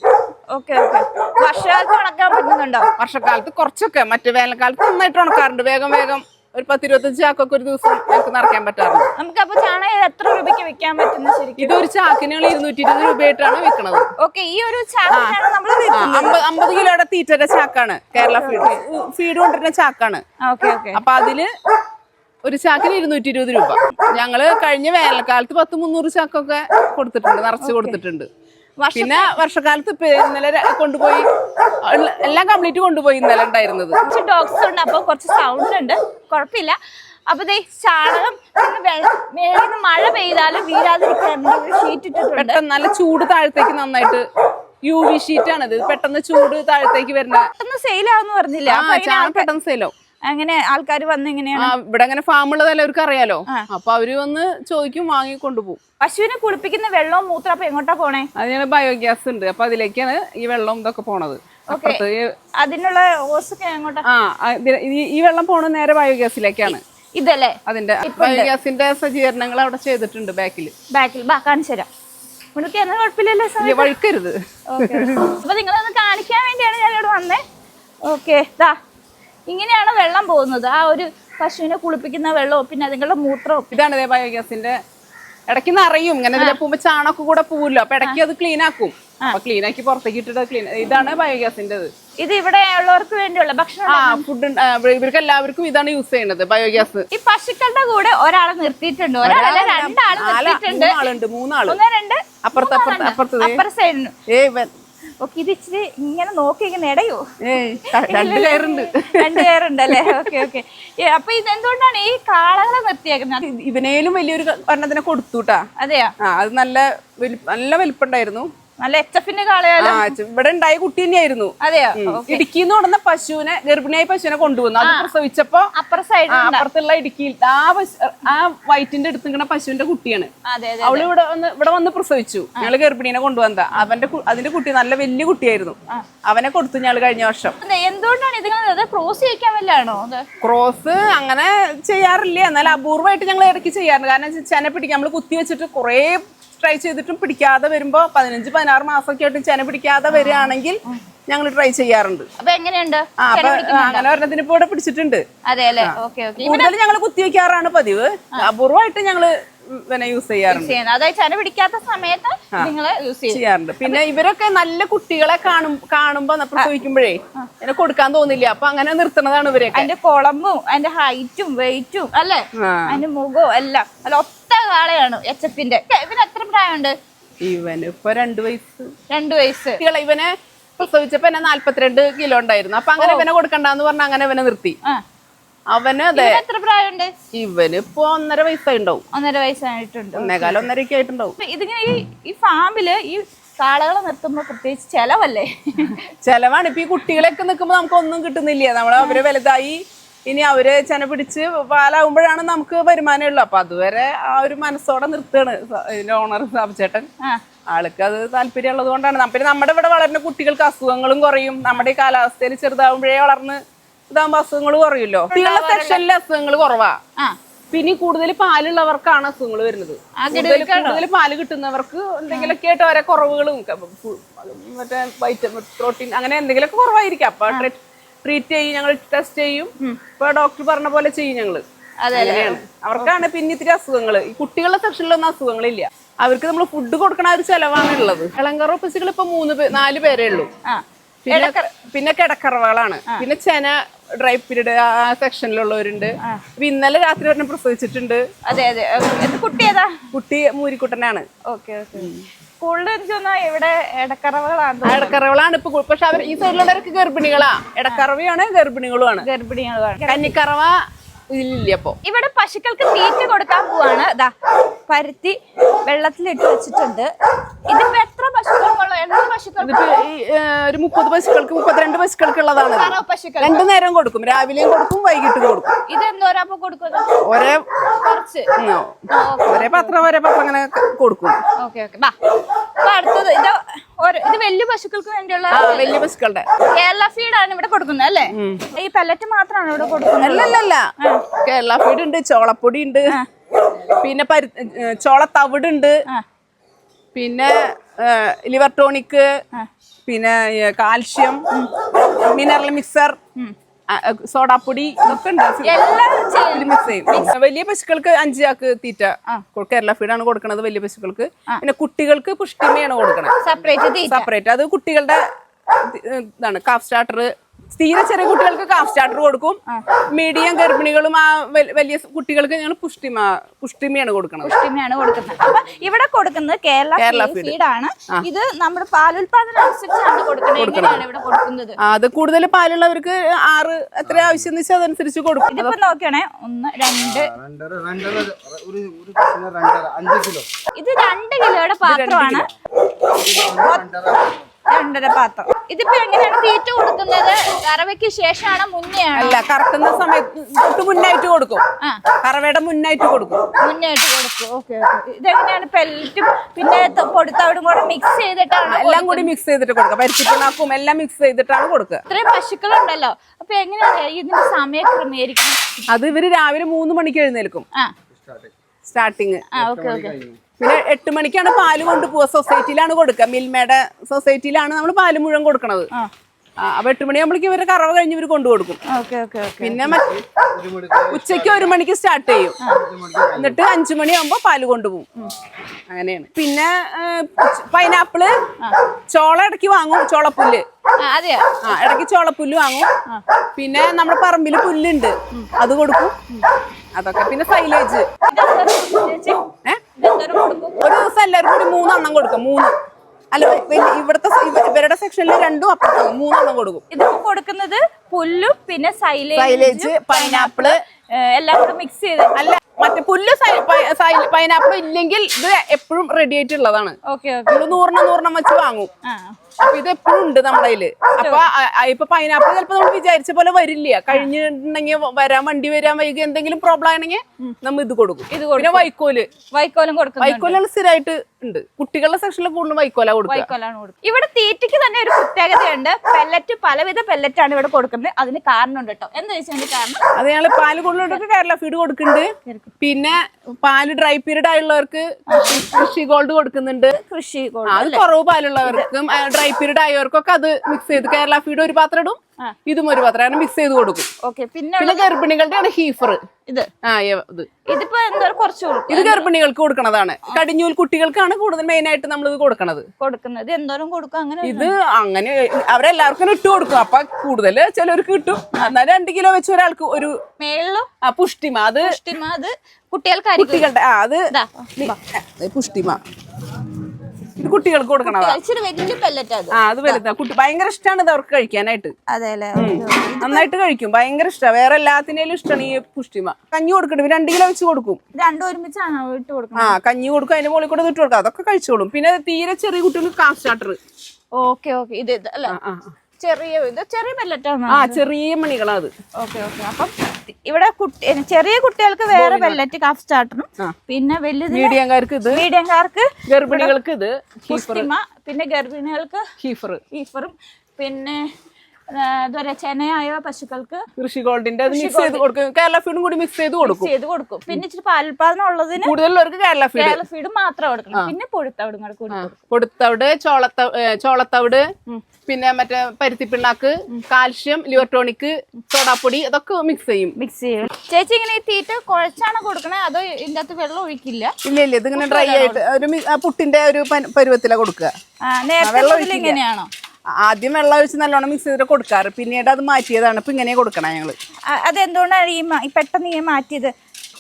ഓക്കെ ഓക്കെ വർഷകാലത്ത് ഉണക്കാൻ പറ്റുന്നുണ്ടോ? വർഷക്കാലത്ത് കുറച്ചൊക്കെ. മറ്റു വേനൽക്കാലത്ത് നന്നായിട്ട് ഉണക്കാറുണ്ട്. വേഗം വേഗം ഒരു പത്തിരുപത്തഞ്ച് ചാക്കൊക്കെ ഒരു ദിവസം ഞങ്ങൾക്ക് നടക്കാൻ പറ്റാറില്ല. നമുക്ക് അപ്പൊ ചാണകം എത്ര രൂപയ്ക്ക് വിൽക്കാൻ പറ്റുന്ന ശരിക്കും? ഇത് ഒരു ചാക്കിന് ഞങ്ങൾ ഇരുന്നൂറ്റി ഇരുപത് രൂപയായിട്ടാണ് വിൽക്കുന്നത് ഓക്കെ ഈ ഒരു ചാക്കിനാണ് നമ്മൾ അമ്പത് അമ്പത് കിലോയുടെ തീറ്റയുടെ ചാക്കാണ് കേരള ഫീഡ് ഫീഡ് കൊണ്ടിരുന്ന ചാക്കാണ്. Okay okay. അപ്പൊ അതിൽ ഒരു ചാക്കിന് ഇരുന്നൂറ്റി ഇരുപത് രൂപ. ഞങ്ങൾ കഴിഞ്ഞ വേനൽക്കാലത്ത് പത്ത് മുന്നൂറ് ചാക്കൊക്കെ കൊടുത്തിട്ടുണ്ട് നിറച്ച് കൊടുത്തിട്ടുണ്ട്. പിന്നെ വർഷക്കാലത്ത് ഇപ്പൊ ഇന്നലെ കൊണ്ടുപോയി എല്ലാം കംപ്ലീറ്റ് കൊണ്ടുപോയി ഇന്നലെ ഉണ്ടായിരുന്നത്. കുറച്ച് ഡോഗ്സ് ഉണ്ട് അപ്പൊ കുറച്ച് സൗണ്ട് ഉണ്ട്. കുഴപ്പമില്ല. അപ്പൊ ചാണകം മേളിൽ നിന്ന് മഴ പെയ്താലും വീഴാതിരിക്കാൻ ഒരു ഷീറ്റ് ഇട്ടിട്ടുണ്ട്. പെട്ടെന്ന് നല്ല ചൂട് താഴത്തേക്ക് നന്നായിട്ട് യു വി ഷീറ്റ് ആണ് ഇത് പെട്ടെന്ന് ചൂട് താഴത്തേക്ക് വരുന്ന പെട്ടെന്ന് സെയിലാവെന്ന് പറഞ്ഞില്ല? പെട്ടെന്ന് സെയിലോ അങ്ങനെ ആൾക്കാർ വന്ന് ഇങ്ങനെയാണ്. ഇവിടെ അങ്ങനെ ഫാം ഫാമുള്ളത് എല്ലാവർക്കും അറിയാലോ. അപ്പൊ അവർ വന്ന് ചോദിക്കും വാങ്ങി കൊണ്ടുപോകും. പശുവിനെ കുളിപ്പിക്കുന്ന വെള്ളവും മൂത്രം അപ്പൊ എങ്ങോട്ടാ പോണേ? അത് ഞങ്ങൾ ബയോഗ്യാസ് ഉണ്ട്. അപ്പൊ അതിലേക്കാണ് ഈ വെള്ളം ഇതൊക്കെ പോണത്. അതിനുള്ള ആ ഈ- വെള്ളം പോണ നേരെ ബയോഗ്യാസിലേക്കാണ് ഇതല്ലേ? അതിന്റെ ബയോഗ്യാസിന്റെ സജ്ജീകരണങ്ങൾ അവിടെ ചെയ്തിട്ടുണ്ട് ബാക്കിൽ ബാക്കിൽ ബാ കാണിച്ചു തരാം. കുഴപ്പമില്ലല്ലോ വഴുക്കരുത്. അപ്പൊ നിങ്ങളൊന്ന് കാണിക്കാൻ വേണ്ടിയാണ് ഞാൻ ഇവിടെ വന്നേ. ഓക്കെ ദാ. ഇങ്ങനെയാണ് വെള്ളം പോകുന്നത്. ആ ഒരു പശുവിനെ കുളിപ്പിക്കുന്ന വെള്ളവും പിന്നെ അതുങ്ങളുടെ മൂത്രവും ഇതാണ് ഇതേ ബയോഗ്യാസിന്റെ ഇടയ്ക്ക് നിറയും ഇങ്ങനെ ഇതിലെ പോകുമ്പോ ചാണൊക്കെ കൂടെ പോവില്ല അപ്പൊ ഇടയ്ക്ക് അത് ക്ലീൻ ആക്കും. അപ്പൊ ക്ലീൻ ആക്കി പുറത്തേക്ക് ഇട്ടിട്ട് ക്ലീൻ ഇതാണ് ബയോഗ്യാസിന്റെ ഇത് ഇവിടെ ഉള്ളവർക്ക് വേണ്ടിയുള്ള ഭക്ഷണം ഫുഡ് ഇവർക്ക് എല്ലാവർക്കും ഇതാണ് യൂസ് ചെയ്യുന്നത് ബയോഗ്യാസ്. ഈ പശുക്കളുടെ കൂടെ ഒരാളെ നിർത്തിയിട്ടുണ്ട്. രണ്ടാളുണ്ട് രണ്ടാൾ നിർത്തിയിട്ടുണ്ട്. മൂന്നാളുണ്ട് അപ്പുറത്ത് അപ്പുറത്ത് അപ്പുറത്ത് ഏ സൈഡിന്. ഓക്കെ ഇത് ഇച്ചിരി ഇങ്ങനെ നോക്കി ഇങ്ങനെ ഇടയോ? രണ്ടു പേരുണ്ടല്ലേ ഓക്കെ ഓക്കെ. അപ്പൊ ഇത് എന്തുകൊണ്ടാണ് ഈ കാളകളെ നിർത്തിയേക്കുന്നത്? ഇവനേലും വലിയൊരു ഒരെണ്ണത്തിനെ കൊടുത്തുട്ടാ അതെയാ? അത് നല്ല നല്ല വലിപ്പുണ്ടായിരുന്നു. നല്ല എച്ച് എഫിന്റെ കാളയാലോ ഇവിടെ ഉണ്ടായ കുട്ടി തന്നെയായിരുന്നു. അതെയോ? ഇടുക്കിന്ന് കൊണ്ടുവന്ന പശുവിനെ ഗർഭിണിയായ പശുവിനെ കൊണ്ടുവന്നു. അത് പ്രസവിച്ചപ്പോ അപ്പുറ സൈഡ് അപ്പുറത്തുള്ള ഇടുക്കിയിൽ ആ പശു ആ വയറ്റിന്റെ അടുത്ത് നിൽക്കുന്ന പശുവിന്റെ കുട്ടിയാണ്. അവൾ ഇവിടെ വന്ന് ഇവിടെ വന്ന് പ്രസവിച്ചു. ഞങ്ങൾ ഗർഭിണീനെ കൊണ്ടുവന്നതാ. അവന്റെ അതിന്റെ കുട്ടി നല്ല വലിയ കുട്ടിയായിരുന്നു. അവനെ കൊടുത്തു ഞങ്ങൾ കഴിഞ്ഞ വർഷം. എന്തുകൊണ്ടാണ് ക്രോസ് ചെയ്യിക്കാൻ വല്ലാണോ ക്രോസ് അങ്ങനെ ചെയ്യാറില്ല. എന്നാൽ അപൂർവമായിട്ട് ഞങ്ങൾ ഇടയ്ക്ക് ചെയ്യാറുണ്ട്. കാരണം ചെന പിടിക്കാൻ നമ്മൾ കുത്തി വെച്ചിട്ട് കുറേ ട്രൈ ചെയ്തിട്ടും പിടിക്കാതെ വരുമ്പോ പതിനഞ്ച് പതിനാറ് മാസമൊക്കെ ആയിട്ട് ചെന പിടിക്കാതെ വരികയാണെങ്കിൽ ഞങ്ങൾ ട്രൈ ചെയ്യാറുണ്ട്. അപ്പൊ എങ്ങനെയുണ്ട്? അങ്ങനെ ഒരെണ്ണത്തിന് ഇപ്പൊ ഇവിടെ പിടിച്ചിട്ടുണ്ട്. അതെ അല്ലേ? കൂടുതൽ ഞങ്ങൾ കുത്തി വെക്കാറാണ് പതിവ്. അപൂർവമായിട്ട് ഞങ്ങൾ പിന്നെ യൂസ് ചെയ്യാറുണ്ട്. അതായത് ചന പിടിക്കാത്ത സമയത്ത് നിങ്ങൾ യൂസ് ചെയ്യാറുണ്ട്. പിന്നെ ഇവരൊക്കെ നല്ല കുട്ടികളെ കാണും കാണുമ്പോ പ്രസവിക്കുമ്പോഴേ എന്നെ കൊടുക്കാൻ തോന്നില്ല. അപ്പൊ അങ്ങനെ നിർത്തണതാണ് ഇവരൊക്കെ അതിന്റെ കുളമ്പും അതിന്റെ ഹൈറ്റും വെയിറ്റും അല്ലെ. അതിന്റെ മുഖവും എല്ലാം. അല്ല ഒത്ത കാളയാണ് എച്ച് എഫിന്റെ ഇവന് എത്ര പ്രായമുണ്ട്? ഇവന് ഇപ്പൊ രണ്ടു വയസ്സ്. രണ്ടു വയസ്സ്. ഇവനെ പ്രസവിച്ചപ്പോ എന്നെ നാല്പത്തിരണ്ട് കിലോ ഉണ്ടായിരുന്നു. അപ്പൊ അങ്ങനെ ഇവനെ കൊടുക്കണ്ടെന്ന് പറഞ്ഞ അങ്ങനെ ഇവനെ നിർത്തി. അവന് അതെ. എത്ര പ്രായമുണ്ട്? ഇവന് ഇപ്പൊ ഒന്നര വയസ്സായി ഉണ്ടാവും ഒന്നര വയസ്സായിട്ടുണ്ട്? ഒന്നേകാലം ഒന്നരയൊക്കെ ആയിട്ടുണ്ടാവും. ഇതിങ്ങനെ ഈ ഈ ഫാമിൽ ഈ കാളകളെ നിർത്തുമ്പോ പ്രത്യേകിച്ച് ചെലവല്ലേ? ചെലവാണ്. ഇപ്പൊ ഈ കുട്ടികളൊക്കെ നിൽക്കുമ്പോ നമുക്ക് ഒന്നും കിട്ടുന്നില്ല. നമ്മളെ അവർ വലുതായി ഇനി അവർ ചെന പിടിച്ച് പാലാവുമ്പോഴാണ് നമുക്ക് വരുമാനം ഉള്ളു. അപ്പൊ അതുവരെ ആ ഒരു മനസ്സോടെ നിർത്തുകയാണ് ഇതിന്റെ ഓണർ സാബുചേട്ടൻ ആൾക്ക് അത് താല്പര്യം ഉള്ളത് കൊണ്ടാണ് പിന്നെ നമ്മുടെ ഇവിടെ വളരുന്ന കുട്ടികൾക്ക് അസുഖങ്ങളും കുറയും. നമ്മുടെ ഈ കാലാവസ്ഥയിൽ ചെറുതാവുമ്പോഴേ വളർന്ന് ഇതാകുമ്പോ അസുഖങ്ങൾ കുറയുമല്ലോ കുട്ടികളുടെ സെക്ഷനിൽ അസുഖങ്ങൾ കുറവാ. പിന്നെ കൂടുതൽ പാലുള്ളവർക്കാണ് അസുഖങ്ങൾ വരുന്നത്. കൂടുതൽ പാൽ കിട്ടുന്നവർക്ക് എന്തെങ്കിലുമൊക്കെ ആയിട്ട് ഓരോ കുറവുകളും മറ്റേ വൈറ്റമിൻ പ്രോട്ടീൻ അങ്ങനെ എന്തെങ്കിലുമൊക്കെ കുറവായിരിക്കും. അപ്പൊ ട്രീറ്റ് ചെയ്യും ഞങ്ങൾ ടെസ്റ്റ് ചെയ്യും. ഇപ്പൊ ഡോക്ടർ പറഞ്ഞ പോലെ ചെയ്യും ഞങ്ങൾ. അവർക്കാണ് പിന്നെ ഇത്തിരി അസുഖങ്ങൾ ഈ കുട്ടികളുടെ സെക്ഷനിലൊന്നും അസുഖങ്ങളില്ല. അവർക്ക് നമ്മൾ ഫുഡ് കൊടുക്കണ ഒരു ചെലവാണ് ഉള്ളത്. ഇളങ്കറ ഓഫീസുകൾ ഇപ്പൊ മൂന്ന് നാല് പേരേ ഉള്ളൂ. പിന്നെ പിന്നെ കിടക്കറവകളാണ് പിന്നെ ചെന ഡ്രൈ പീരീഡ് ആ സെക്ഷനിലുള്ളവരുണ്ട്. ഇന്നലെ രാത്രി വരെ പ്രസവിച്ചിട്ടുണ്ട്. അതെ അതെ. കുട്ടി ഏതാ? കുട്ടി മൂരിക്കുട്ടനാണ്. Okay okay. ഇവിടെ ഇടക്കറവകളാണ് ആ ഇടക്കറവളാണ് ഇപ്പൊ പക്ഷെ അവർ ഈ സൈഡിലുള്ളവർക്ക് ഗർഭിണികളാ. ഇടക്കറവയാണ് ഗർഭിണികളുമാണ്. ഗർഭിണികളാണ് കന്നിക്കറവ ഇതിലില്ല അപ്പൊ ഇവിടെ പശുക്കൾക്ക് തീറ്റ കൊടുക്കാൻ പോവാണ്. ദാ പരുത്തി വെള്ളത്തിലിട്ട് വെച്ചിട്ടുണ്ട്. ഇതിപ്പോ എത്ര പശുക്കൾക്കുള്ള എത്ര പശുക്കൾ ഇതിപ്പോ ഈ ഒരു മുപ്പത് പശുക്കൾക്ക് മുപ്പത്തിരണ്ട് പശുക്കൾക്ക് ഉള്ളതാണ്. ഇത്. പശുക്കൾ രണ്ടു നേരം കൊടുക്കും. രാവിലെയും കൊടുക്കും വൈകിട്ടും കൊടുക്കും. ഇത് എന്തോരാപ്പോ കൊടുക്കുന്നത്? ഒരേ കുറച്ച്. ഒരേ പത്രം ഒരേ പത്രം അങ്ങനെ കൊടുക്കും. Okay okay. അടുത്തത്. ഇത് ഇത് വലിയ പശുക്കൾക്ക് വേണ്ടിയുള്ള വലിയ പശുക്കളുടെ. കേരള ഫീഡാണ് ഇവിടെ കൊടുക്കുന്നത് അല്ലേ? ഈ പെല്ലറ്റ് മാത്രമാണ് ഇവിടെ കൊടുക്കുന്നത്? കേരള ഫീഡ് ഉണ്ട് ചോളപ്പൊടി ഉണ്ട് പിന്നെ പരു ഏ, ചോളത്തവിട് ഉണ്ട് പിന്നെ ലിവർ ടോണിക് പിന്നെ കാൽഷ്യം മിനറൽ മിക്സർ സോഡാപ്പൊടി മിക്സ് ചെയ്യും. വലിയ പശുക്കൾക്ക് അഞ്ച് ചാക്ക് തീറ്റ കേരള ഫീഡാണ് കൊടുക്കുന്നത് വലിയ പശുക്കൾക്ക്. പിന്നെ കുട്ടികൾക്ക് പുഷ്ടിമയാണ് തീറ്റ. സെപ്പറേറ്റ് അത് കുട്ടികളുടെ ഇതാണ് കാഫ് സ്റ്റാർട്ടർ തീരെ ചെറിയ കുട്ടികൾക്ക് കാഫ് സ്റ്റാർട്ടർ കൊടുക്കും. മീഡിയം ഗർഭിണികളും ആ വലിയ കുട്ടികൾക്ക് ഞങ്ങൾ പുഷ്ടിമ പുഷ്ടിമയാണ് കൊടുക്കുന്നത് പുഷ്ടിമയാണ് കൊടുക്കുന്നത്. അപ്പൊ ഇവിടെ കൊടുക്കുന്നത് കേരള കേരള ആണ്. ഇത് നമ്മുടെ പാലുൽപാദനം അനുസരിച്ചാണ് കൊടുക്കുന്നത്. ഇവിടെ കൊടുക്കുന്നത്? അത് കൂടുതൽ പാലുള്ളവർക്ക് ആറ് എത്ര ആവശ്യം വെച്ചാൽ അതനുസരിച്ച് കൊടുക്കും. ഇതിപ്പോ നോക്കണേ ഒന്ന് രണ്ട്. ഇത് രണ്ട് കിലോയുടെ പാത്രമാണ്. രണ്ടര പാത്രം. ഇതിപ്പോ എങ്ങനെയാണ് തീറ്റ കൊടുക്കുന്നത്? കറവയ്ക്ക് ശേഷമാണ് മുന്നെയാണ്? അല്ല കറക്കുന്ന സമയത്ത് തൊട്ട് മുന്നായിട്ട് കൊടുക്കും. കറവയുടെ മുന്നായിട്ട് കൊടുക്കും. മുന്നായിട്ട് കൊടുക്കും. Okay okay. ഇതെങ്ങനെയാണ് പെല്ലറ്റും പിന്നെ പൊടുത്തവിടും കൂടെ മിക്സ് ചെയ്തിട്ടാണ് എല്ലാം കൂടി മിക്സ് ചെയ്തിട്ട് കൊടുക്കുക പരിപ്പിണ്ണാക്കും എല്ലാം മിക്സ് ചെയ്തിട്ടാണ് കൊടുക്കുക. ഇത്രയും പശുക്കളുണ്ടല്ലോ. അപ്പൊ എങ്ങനെയാണ് ഇതിന്റെ സമയം ക്രമീകരിക്കുന്നത്? അത് ഇവർ രാവിലെ മൂന്ന് മണിക്ക് എഴുന്നേൽക്കും. സ്റ്റാർട്ടിങ് ആ ഓക്കെ ഓക്കെ. പിന്നെ എട്ട് മണിക്കാണ് പാൽ കൊണ്ടുപോവുക സൊസൈറ്റിയിലാണ് കൊടുക്കുക. മിൽമയുടെ സൊസൈറ്റിയിലാണ് നമ്മൾ പാൽ മുഴുവൻ കൊടുക്കണത്. അപ്പൊ എട്ട് മണിയാകുമ്പോഴേക്കും ഇവർ കറവ് കഴിഞ്ഞ് ഇവർ കൊണ്ടുകൊടുക്കും പിന്നെ ഉച്ചയ്ക്ക് ഒരു മണിക്ക് സ്റ്റാർട്ട് ചെയ്യും. എന്നിട്ട് അഞ്ചു മണിയാകുമ്പോ പാൽ കൊണ്ടുപോകും അങ്ങനെയാണ്. പിന്നെ പൈനാപ്പിൾ ചോള ഇടയ്ക്ക് വാങ്ങും ചോളപ്പുല്ല്. അതെ ആ ഇടയ്ക്ക് ചോളപ്പുല്ല് വാങ്ങും. പിന്നെ നമ്മുടെ പറമ്പിൽ പുല്ലുണ്ട്. അത് കൊടുക്കും. അതൊക്കെ പിന്നെ സൈലേജ് ഇതെന്തോരം കൊടുക്കും. ഒരു ദിവസം എല്ലാവർക്കും കൂടി മൂന്നെണ്ണം കൊടുക്കും. മൂന്ന്. അല്ല ഇവിടുത്തെ ഇവരുടെ സെക്ഷനിൽ രണ്ടും അപ്പുറത്തും മൂന്നെണ്ണം കൊടുക്കും. ഇത് കൊടുക്കുന്നത് പുല്ലും പിന്നെ സൈലേജ് സൈലേജ് പൈനാപ്പിൾ എല്ലാം കൂടെ മിക്സ് ചെയ്ത്. അല്ല മറ്റേ പുല്ല് പൈനാപ്പിൾ ഇല്ലെങ്കിൽ ഇത് എപ്പോഴും റെഡി ആയിട്ടുള്ളതാണ്. നൂറെണ്ണം നൂറെണ്ണം വെച്ച് വാങ്ങും. അപ്പൊ ഇത് എപ്പോഴും ഉണ്ട് നമ്മുടെ കയ്യിൽ. അപ്പൊ ഇപ്പൊ പൈനാപ്പിൾ ചിലപ്പോ നമ്മൾ വിചാരിച്ച പോലെ വരില്ല. കഴിഞ്ഞിട്ടുണ്ടെങ്കിൽ വരാൻ വണ്ടി വരാൻ വൈകി എന്തെങ്കിലും പ്രോബ്ലം ആണെങ്കിൽ നമ്മൾ ഇത് കൊടുക്കും. ഇത് പിന്നെ വൈക്കോൽ. വൈക്കോലും കൊടുക്കും വൈക്കോലാണ് സ്ഥിരമായിട്ട് ഉണ്ട്. കുട്ടികളുടെ സെക്ഷനിൽ കൂടുതലും വൈക്കോല കൊടുക്കും ഇവിടെ തീറ്റയ്ക്ക് തന്നെ ഒരു പ്രത്യേകതയുണ്ട്. പെല്ലറ്റ് പലവിധ പെല്ലറ്റ് ആണ് ഇവിടെ കൊടുക്കുന്നത്. അതിന് കാരണമുണ്ട് കേട്ടോ. എന്താ വെച്ചാൽ കാരണം? അത് ഞങ്ങൾ പാൽ കൂടുതലോട്ടൊക്കെ കേരള ഫീഡ് കൊടുക്കുന്നുണ്ട്. പിന്നെ പാൽ ഡ്രൈ പീരീഡ് ആയുള്ളവർക്ക് കൃഷി ഗോൾഡ് കൊടുക്കുന്നുണ്ട്. കൃഷി ഗോൾഡ് അത് കുറവ് പാലുള്ളവർക്കും. ഡ്രൈ പീരീഡ് ആയവർക്കൊക്കെ അത് മിക്സ് ചെയ്ത്. കേരള ഫീഡ് ഒരു പാത്രം ഇടും ഇതും ഒരു പാത്രം. അങ്ങനെ മിക്സ് ചെയ്ത് കൊടുക്കും. പിന്നെ ഗർഭിണികളുടെ ആണ് ഹീഫർ ഇത്. ആ ഇത്. ഇതിപ്പോ എന്താ കുറച്ച് ഇത് ഗർഭിണികൾക്ക് കൊടുക്കണതാണ്. കടിഞ്ഞൂൽ കുട്ടികൾക്കാണ് കൂടുതൽ മെയിൻ ആയിട്ട് നമ്മൾ ഇത് കൊടുക്കണത്. കൊടുക്കുന്നത്. എന്തോരം കൊടുക്കും അങ്ങനെ ഇത് അങ്ങനെ അവരെല്ലാവർക്കും ഇട്ട് കൊടുക്കും. അപ്പൊ കൂടുതൽ ചിലർക്ക് കിട്ടും. എന്നാൽ രണ്ട് കിലോ വെച്ച് ഒരാൾക്ക് ഒരു മേളിലും? ആ പുഷ്ടിമ. അത് പുഷ്ടിമ അത് കുട്ടികൾക്ക് കുട്ടികളുടെ ആ അത് പുഷ്ടിമ. ഇത് കുട്ടികൾക്ക് കൊടുക്കണതാ. ഇച്ചിരി വലിയ പെല്ലറ്റ് അത്. ആ അത് വലുതാ. കുട്ടി ഭയങ്കര ഇഷ്ടമാണ് ഇത് അവർക്ക് കഴിക്കാനായിട്ട്. നന്നായിട്ട് കഴിക്കും. ഭയങ്കര ഇഷ്ടമാണ് വേറെ എല്ലാത്തിനേലും ഇഷ്ടമാണ് ഈ പുഷ്ടിമ. കഞ്ഞി കൊടുക്കണ്ട രണ്ട് കിലോ വെച്ച് കൊടുക്കും. രണ്ടും ഒരുമിച്ചാണോ ഇട്ട് കൊടുക്കുന്നത് ആ കഞ്ഞി കൊടുക്കും. അതിന്റെ മുകളിൽ കൂടെ ഇട്ട് കൊടുക്കും. അതൊക്കെ കഴിച്ചോളും. പിന്നെ തീരെ ചെറിയ കുട്ടികൾക്ക് കാഫ് സ്റ്റാർട്ടർ ഓക്കെ ഓക്കെ. ഇത് ഇത് അല്ല. ആ. ചെറിയ ഇത് ചെറിയ പെല്ലറ്റാണ് ആ ചെറിയ മണികളാ അത്. Okay okay. അപ്പം ഇവിടെ കുട്ടി ചെറിയ കുട്ടികൾക്ക് വേറെ ബെല്ലറ്റ് കാഫ് സ്റ്റാർട്ടറും. പിന്നെ വലിയ മീഡിയംകാർക്ക് ഇത്. മീഡിയംകാർക്ക് ഗർഭിണികൾക്ക് ഇത്. പിന്നെ ഗർഭിണികൾക്ക് ഹീഫർ ഹീഫറും. പിന്നെ എന്താ ചെനയായ പശുക്കൾക്ക്? കൃഷി ഗോൾഡിന്റെ മിക്സ് ചെയ്ത് കൊടുക്കും. കേരള ഫീഡും കൂടി മിക്സ് ചെയ്ത് കൊടുക്കും. ചെയ്ത് കൊടുക്കും. പിന്നെ ഇച്ചിരി പാലുൽപാദനം ഉള്ളതിന് കൂടുതലുള്ളവർക്ക് കേരള ഫീഡ് കേരള ഫീഡ് മാത്രം കൊടുക്കണം. പിന്നെ പൊടുത്തവിടും കൂടെ കൂടി കൊടുക്കും. കൊടുത്തവിട് ചോളത്ത ചോളത്തവിട് പിന്നെ മറ്റേ പരുത്തിപ്പിണ്ണാക്ക് കാൽഷ്യം ലിവർ ടോണിക് സോഡാപ്പൊടി അതൊക്കെ മിക്സ് ചെയ്യും. മിക്സ് ചെയ്യും. ചേച്ചി ഇങ്ങനെ ഈ തീറ്റ കുഴച്ചാണ് കൊടുക്കണേ? അതോ ഇതിന്റെ അകത്ത് വെള്ളം ഒഴിക്കില്ല? ഇല്ല ഇല്ല. ഇതിങ്ങനെ ഡ്രൈ ആയിട്ട് ഒരു പുട്ടിന്റെ ഒരു പരുവത്തിലാണ് കൊടുക്കുക. ഇങ്ങനെയാണോ? ആദ്യം വെള്ളം ഒഴിച്ച് നല്ലോണം മിക്സ് ചെയ്തിട്ട് കൊടുക്കാറ്. പിന്നീട് അത് മാറ്റിയതാണ്. ഇപ്പൊ ഇങ്ങനെ കൊടുക്കണം ഞങ്ങൾ. അതെന്തുകൊണ്ടാണ് ഈ പെട്ടെന്ന് ഈ മാറ്റിയത്?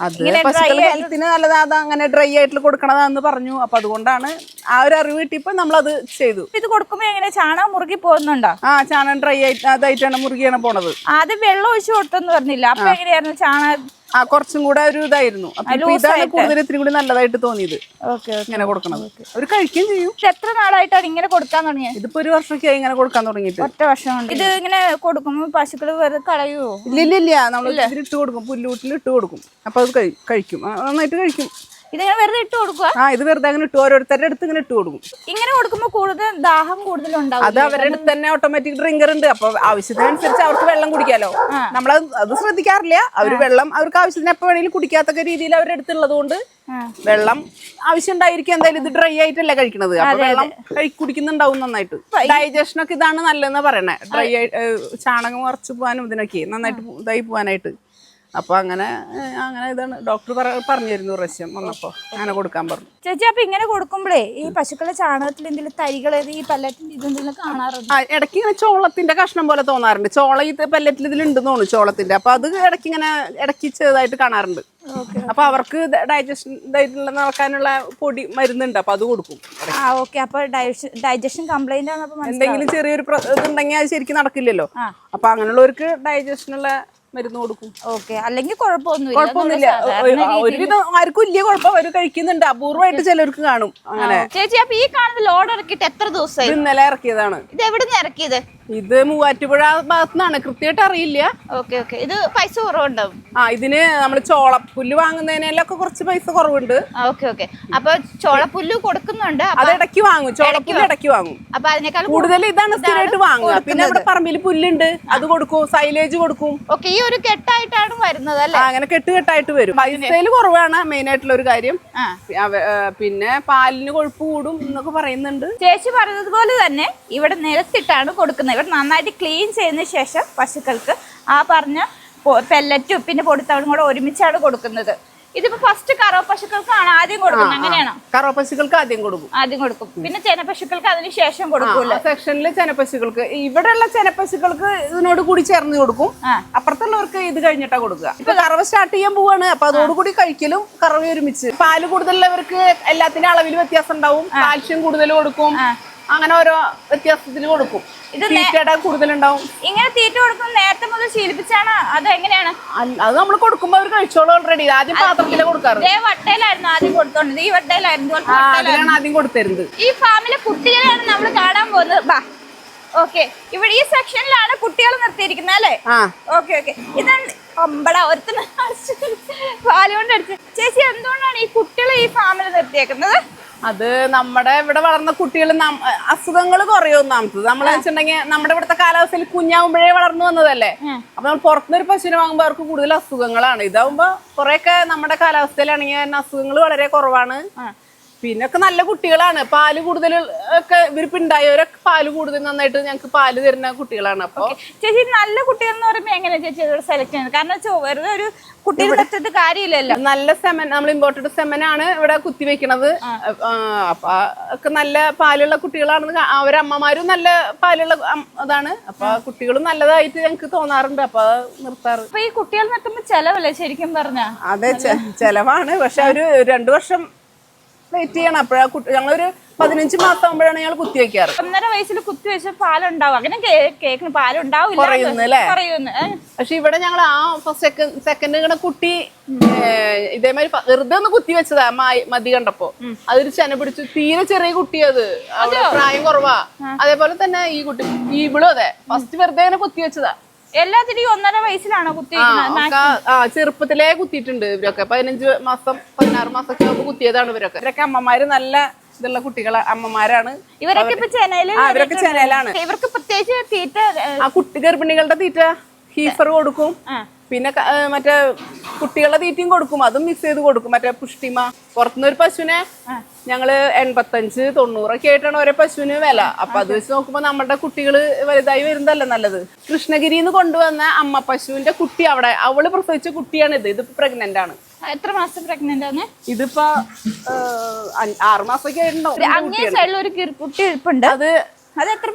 അത് ഹെൽത്തിന് നല്ലതാ. അത് അങ്ങനെ ഡ്രൈ ആയിട്ട് കൊടുക്കണതാന്ന് പറഞ്ഞു. അപ്പൊ അതുകൊണ്ടാണ് ആ ഒരു അറിവ് കിട്ടിയപ്പോ നമ്മളത് ചെയ്തു. ഇത് കൊടുക്കുമ്പോ എങ്ങനെ ചാണകം മുറുകി പോകുന്നുണ്ടോ? ആ ചാണകം ഡ്രൈ ആയിട്ട് അതായിട്ടാണ് മുറുകിയാണ് പോണത്. ആദ്യം വെള്ളം ഒഴിച്ചു കൊടുത്തെന്ന് പറഞ്ഞില്ല? അപ്പൊ എങ്ങനെയായിരുന്നു? ചാണകം ആ കുറച്ചും കൂടെ ഒരു ഇതായിരുന്നു. അപ്പൊ ഇപ്പൊ ഇതാണ് കൂടുതൽ ഇത്തിരി കൂടി നല്ലതായിട്ട് തോന്നിയത്. ഓക്കെ ഇങ്ങനെ കൊടുക്കണത്. അവർ കഴിക്കുകയും ചെയ്യും. എത്ര നാളായിട്ടാണ് ഇങ്ങനെ കൊടുക്കാൻ തുടങ്ങിയത് ഇതിപ്പോ ഒരു വർഷമൊക്കെ ആയി ഇങ്ങനെ കൊടുക്കാൻ തുടങ്ങിയിട്ട്. ഒറ്റ വർഷം ഇത് ഇങ്ങനെ കൊടുക്കുമ്പോൾ പശുക്കൾ വെറുതെ കളയുമോ ഇല്ല ഇല്ല ഇല്ല. നമ്മൾ ഇട്ട് കൊടുക്കും. പുല്ലൂട്ടിൽ ഇട്ട് കൊടുക്കും. അപ്പൊ അത് കഴിക്കും. നന്നായിട്ട് കഴിക്കും. ഇതിങ്ങനെ വെറുതെ ഇട്ട് കൊടുക്കുക ആ ഇത് വെറുതെ അങ്ങനെ ഇട്ട് ഓരോരുത്തരുടെ അടുത്ത് ഇങ്ങനെ ഇട്ട് കൊടുക്കും. ഇങ്ങനെ കൊടുക്കുമ്പോൾ കൂടുതൽ ദാഹം കൂടുതൽ ഉണ്ടാവും അത് അവരുടെ അടുത്ത് തന്നെ ഓട്ടോമാറ്റിക് ഡ്രിങ്കർ ഉണ്ട്. അപ്പൊ ആവശ്യത്തിനനുസരിച്ച് അവർക്ക് വെള്ളം കുടിക്കാലോ. നമ്മൾ അത് ശ്രദ്ധിക്കാറില്ല. അവർ വെള്ളം അവർക്ക് ആവശ്യത്തിന് എപ്പോ വേണമെങ്കിലും കുടിക്കാത്ത രീതിയിൽ അവരുടെ അടുത്തുള്ളത് കൊണ്ട് വെള്ളം ആവശ്യം ഉണ്ടായിരിക്കും. എന്തായാലും ഇത് ഡ്രൈ ആയിട്ടല്ല കഴിക്കണത്. അപ്പൊ വെള്ളം കുടിക്കുന്നുണ്ടാവും നന്നായിട്ട്. ഡൈജഷൻ ഒക്കെ ഇതാണ് നല്ലതെന്ന് പറയണേ. ഡ്രൈ ആയി ഏഹ് ചാണകം ഉറച്ചു പോകാനും ഇതിനൊക്കെ നന്നായിട്ട് ഇതായി പോകാനായിട്ട് അപ്പൊ അങ്ങനെ അങ്ങനെ ഇതാണ്. ഡോക്ടർ പറഞ്ഞു പറഞ്ഞിരുന്നു പ്രാവശ്യം വന്നപ്പോ. അങ്ങനെ കൊടുക്കാൻ പറഞ്ഞു. ചേച്ചി അപ്പൊ ഇങ്ങനെ കൊടുക്കുമ്പോഴേ ഈ പശുക്കളെ ചാണകത്തിൽ എന്തെങ്കിലും തരികൾ ഈ പല്ലറ്റിന്റെ ഇതെന്തെങ്കിലും കാണാറുണ്ട്? ഇടയ്ക്ക് ഇങ്ങനെ ചോളത്തിന്റെ കഷ്ണം പോലെ തോന്നാറുണ്ട്. ചോള ഈ പല്ലറ്റിൽ ഇതിലുണ്ടെന്ന് തോന്നുന്നു ചോളത്തിന്റെ. അപ്പൊ അത് ഇടയ്ക്ക് ഇങ്ങനെ ഇടയ്ക്ക് ചെറുതായിട്ട് കാണാറുണ്ട്. അപ്പൊ അവർക്ക് ഡൈജഷൻ ഇതായിട്ടുള്ള നടക്കാനുള്ള പൊടി മരുന്നുണ്ട്. അപ്പൊ അത് കൊടുക്കും. ആ ഓക്കെ. അപ്പൊ ഡൈജഷൻ കംപ്ലൈന്റ് ആണ് എന്തെങ്കിലും ചെറിയൊരു ഇതുണ്ടെങ്കിൽ അത് ശരിക്കും നടക്കില്ലല്ലോ. അപ്പൊ അങ്ങനെയുള്ളവർക്ക് ഡൈജഷനുള്ള മരുന്ന് കൊടുക്കും. ഓക്കെ. അല്ലെങ്കിൽ കുഴപ്പമൊന്നുമില്ല. ഒരുവിധം ആർക്കും ഇല്ല കുഴപ്പം. അവർ കഴിക്കുന്നുണ്ട്. അപൂർവമായിട്ട് ചിലർക്ക് കാണും. അങ്ങനെ. ചേച്ചി അപ്പൊ ഈ കാണുന്ന ലോഡ് ഇറക്കിയിട്ട് എത്ര ദിവസമായി? ഇത് ഇന്നലെ ഇറക്കിയതാണ്. ഇത് എവിടെ നിന്ന് ഇറക്കിയത്? ഇത് മൂവാറ്റുപുഴ ഭാഗത്തു നിന്നാണ് കൃത്യമായിട്ട് അറിയില്ല. Okay okay. ഇത് പൈസ കുറവുണ്ടാവും? ആ ഇതിന് നമ്മൾ ചോളപ്പുല്ല് വാങ്ങുന്നതിനൊക്കെ കുറച്ച് പൈസ കുറവുണ്ട്. Okay okay. അപ്പൊ ചോളപ്പുല്ല് കൊടുക്കുന്നുണ്ട്. അത് ഇടയ്ക്ക് വാങ്ങും. ചോളപ്പുല്ല് ഇടയ്ക്ക് വാങ്ങും. അപ്പൊ അതിനേക്കാൾ കൂടുതൽ ഇതാണ് സ്ഥിരമായിട്ട് വാങ്ങുക. പിന്നെ അവിടെ പറമ്പിൽ പുല്ലുണ്ട്. അത് കൊടുക്കും. സൈലേജ് കൊടുക്കും. ഓക്കെ ഈ ഒരു കെട്ടായിട്ടാണ് വരുന്നത് അല്ലേ? അങ്ങനെ കെട്ട് കെട്ടായിട്ട് വരും പൈസയിൽ കുറവാണ് മെയിൻ ആയിട്ടുള്ള ഒരു കാര്യം. പിന്നെ പാലിന് കൊഴുപ്പ് കൂടും എന്നൊക്കെ പറയുന്നുണ്ട്. ചേച്ചി പറഞ്ഞതുപോലെ തന്നെ ഇവിടെ നിരത്തിട്ടാണ് കൊടുക്കുന്നത്. ഇവിടെ നന്നായിട്ട് ക്ലീൻ ചെയ്യുന്ന ശേഷം പശുക്കൾക്ക് ആ പറഞ്ഞ പെല്ലറ്റും പിന്നെ പൊടിത്തവണ കൂടെ ഒരുമിച്ചാണ് കൊടുക്കുന്നത്. ഇതിപ്പോ ഫസ്റ്റ് കറവ പശുക്കൾക്കാണ് ആദ്യം കൊടുക്കുന്നത്. അങ്ങനെയാണോ? കറവ പശുക്കൾക്ക് ആദ്യം കൊടുക്കും. ആദ്യം കൊടുക്കും. പിന്നെ ചെനപ്പശുക്കൾക്ക് അതിന് ശേഷം കൊടുക്കൂല സെക്ഷനിൽ ചെനപ്പശുക്കൾക്ക്. ഇവിടെയുള്ള ചെനപ്പശുക്കൾക്ക് ഇതിനോട് കൂടി ചേർന്ന് കൊടുക്കും. അപ്പുറത്തുള്ളവർക്ക് ഇത് കഴിഞ്ഞിട്ടാ കൊടുക്കുക. ഇപ്പൊ കറവ സ്റ്റാർട്ട് ചെയ്യാൻ പോവാണ്. അപ്പൊ അതോടുകൂടി കഴിക്കലും കറവ ഒരുമിച്ച്. പാൽ കൂടുതലുള്ളവർക്ക് എല്ലാത്തിന്റെ അളവിൽ വ്യത്യാസം ഉണ്ടാവും. കാൽഷ്യം കൂടുതൽ കൊടുക്കും. അങ്ങനെ ഓരോ വ്യത്യാസത്തിൽ കൊടുക്കും. ഇത് തീറ്റയുടെ കൂടുതലുണ്ടാവും. ഇങ്ങനെ തീറ്റ കൊടുക്കും നേരത്തെ മുതൽ ശീലിപ്പിച്ചാണ്? അത് എങ്ങനെയാണ്? അത് നമ്മൾ കൊടുക്കുമ്പോ അവർ കഴിച്ചോളൂ ഓൾറെഡി ആദ്യം പാത്രത്തിലെ കൊടുക്കാറ്. വട്ടയിലായിരുന്നു ആദ്യം കൊടുത്തോണ്ടത്. ഈ വട്ടയിലായിരുന്നു അതിലാണ് ആദ്യം കൊടുത്തരുന്നത്. ഈ ഫാമിലെ കുട്ടികളെയാണ് നമ്മൾ കാണാൻ പോകുന്നത്. ബാ. ഓക്കെ. ഇവിടെ ഈ സെക്ഷനിലാണ് കുട്ടികൾ നിർത്തിയിരിക്കുന്നത് അല്ലേ? Okay okay. ഇതാണ് അമ്പടാ. ഒരുത്തന് പാലുകൊണ്ട് അടിച്ച് ചേച്ചി എന്തുകൊണ്ടാണ് ഈ കുട്ടികളെ ഈ ഫാമിൽ നിർത്തിയേക്കുന്നത്? അത് നമ്മുടെ ഇവിടെ വളർന്ന കുട്ടികൾ അസുഖങ്ങൾ കുറയും ഒന്നാമത്തത്. നമ്മൾ വെച്ചിട്ടുണ്ടെങ്കിൽ നമ്മുടെ ഇവിടുത്തെ കാലാവസ്ഥയിൽ കുഞ്ഞാവുമ്പോഴേ വളർന്നു വന്നതല്ലേ? അപ്പൊ നമ്മൾ പുറത്തുനിന്ന് ഒരു പശുവിനെ വാങ്ങുമ്പോൾ അവർക്ക് കൂടുതൽ അസുഖങ്ങളാണ്. ഇതാവുമ്പോ കുറെയൊക്കെ നമ്മുടെ കാലാവസ്ഥയിലാണെങ്കിൽ തന്നെ അസുഖങ്ങൾ വളരെ കുറവാണ്. പിന്നെ ഒക്കെ നല്ല കുട്ടികളാണ്. പാൽ കൂടുതൽ ഒക്കെ ഇവരിപ്പോ ഉണ്ടായവരൊക്കെ പാൽ കൂടുതൽ നന്നായിട്ട് ഞങ്ങൾക്ക് പാൽ തരുന്ന കുട്ടികളാണ്. അപ്പൊ ചേച്ചി നല്ല കുട്ടികൾ എന്ന് പറയുമ്പോൾ എങ്ങനെയാ ചേച്ചി ഇവിടെ സെലക്ട് ചെയ്യുന്നത്? കാരണം വെച്ചാൽ വെറുതെ ഒരു കുട്ടികൾ നിർത്തിയിട്ട് കാര്യമില്ലല്ലോ. നല്ല സെമൻ നമ്മൾ ഇമ്പോർട്ടഡ് സെമനാണ് ഇവിടെ കുത്തി വെക്കണത്. അപ്പൊ ഒക്കെ നല്ല പാലുള്ള കുട്ടികളാണെന്ന് അവരമ്മമാരും നല്ല പാലുള്ള അതാണ്. അപ്പൊ കുട്ടികളും നല്ലതായിട്ട് ഞങ്ങൾക്ക് തോന്നാറുണ്ട്. അപ്പൊ നിർത്താറ്. അപ്പൊ ഈ കുട്ടികൾ നിർത്തുമ്പോൾ ചെലവല്ലേ ശരിക്കും പറഞ്ഞ? അതെ ചെലവാണ്. പക്ഷെ ഒരു രണ്ടു വർഷം വെയിറ്റ് ചെയ്യണം അപ്പോഴാ കുട്ടി ഞങ്ങളൊരു പതിനഞ്ച് മാസം ആകുമ്പോഴാണ് ഞങ്ങൾ കുത്തി വെക്കാറ്. ഒന്നര വയസ്സിൽ കുത്തി വെച്ച പാലുണ്ടാവും. അങ്ങനെ കേ- കേൾക്കുന്നു പാലുണ്ടാവില്ല? പറയുന്നു പക്ഷെ ഇവിടെ ഞങ്ങൾ ആ സെക്കൻഡ് സെക്കൻഡ് ഇങ്ങനെ കുട്ടി ഇതേമാതിരി വെറുതെ ഒന്ന് കുത്തി വെച്ചതാ മായി- മതി കണ്ടപ്പോ. അതൊരു ചെന പിടിച്ചു. തീരെ ചെറിയ കുട്ടിയത് അത്. പ്രായം കുറവാ. അതേപോലെ തന്നെ ഈ കുട്ടി ഈ ഇവളും അതെ. ഫസ്റ്റ് വെറുതെ ഇങ്ങനെ കുത്തി വെച്ചതാ. എല്ലാത്തിനും ഒന്നര വയസ്സിലാണോ കുത്തി ചെറുപ്പത്തിലേ കുത്തിയിട്ടുണ്ട് ഇവരൊക്കെ. പതിനഞ്ച് മാസം പതിനാറ് ആകുമ്പോൾ കുത്തിയതാണ് ഇവരൊക്കെ. ഇവരൊക്കെ അമ്മമാര് നല്ല ഇതുള്ള കുട്ടികളെ അമ്മമാരാണ്. ഇവരൊക്കെ ഇപ്പൊ ഇവരൊക്കെ ചെനയിലാണ് ഇവർക്ക് പ്രത്യേകിച്ച് തീറ്റ ആ കുട്ടി ഗർഭിണികളുടെ തീറ്റ ഹീഫർ കൊടുക്കും. പിന്നെ മറ്റേ കുട്ടികളുടെ തീറ്റയും കൊടുക്കും. അതും മിക്സ് ചെയ്ത് കൊടുക്കും. മറ്റേ പുഷ്ടിമ. പുറത്തുനിന്ന് ഒരു പശുവിനെ ഞങ്ങൾ എൺപത്തഞ്ച് തൊണ്ണൂറൊക്കെ ആയിട്ടാണ് ഓരോ പശുവിന് വില. അപ്പൊ അത് വെച്ച് നോക്കുമ്പോ നമ്മുടെ കുട്ടികൾ വലുതായി വരുന്നതല്ല നല്ലത്. കൃഷ്ണഗിരിന്ന് കൊണ്ടുവന്ന അമ്മ പശുവിന്റെ കുട്ടി അവിടെ അവൾ പ്രസവിച്ച കുട്ടിയാണ് ഇത് ഇതിപ്പോ പ്രഗ്നന്റ് ആണ്. എത്ര മാസം പ്രഗ്നന്റ് ആണ്? ഇതിപ്പോ ആറുമാസൊക്കെ അഞ്ച്- അങ്ങനെ സൈഡിൽ ഒരു കുട്ടി ഇരിപ്പുണ്ട്. അത് അത് എത്ര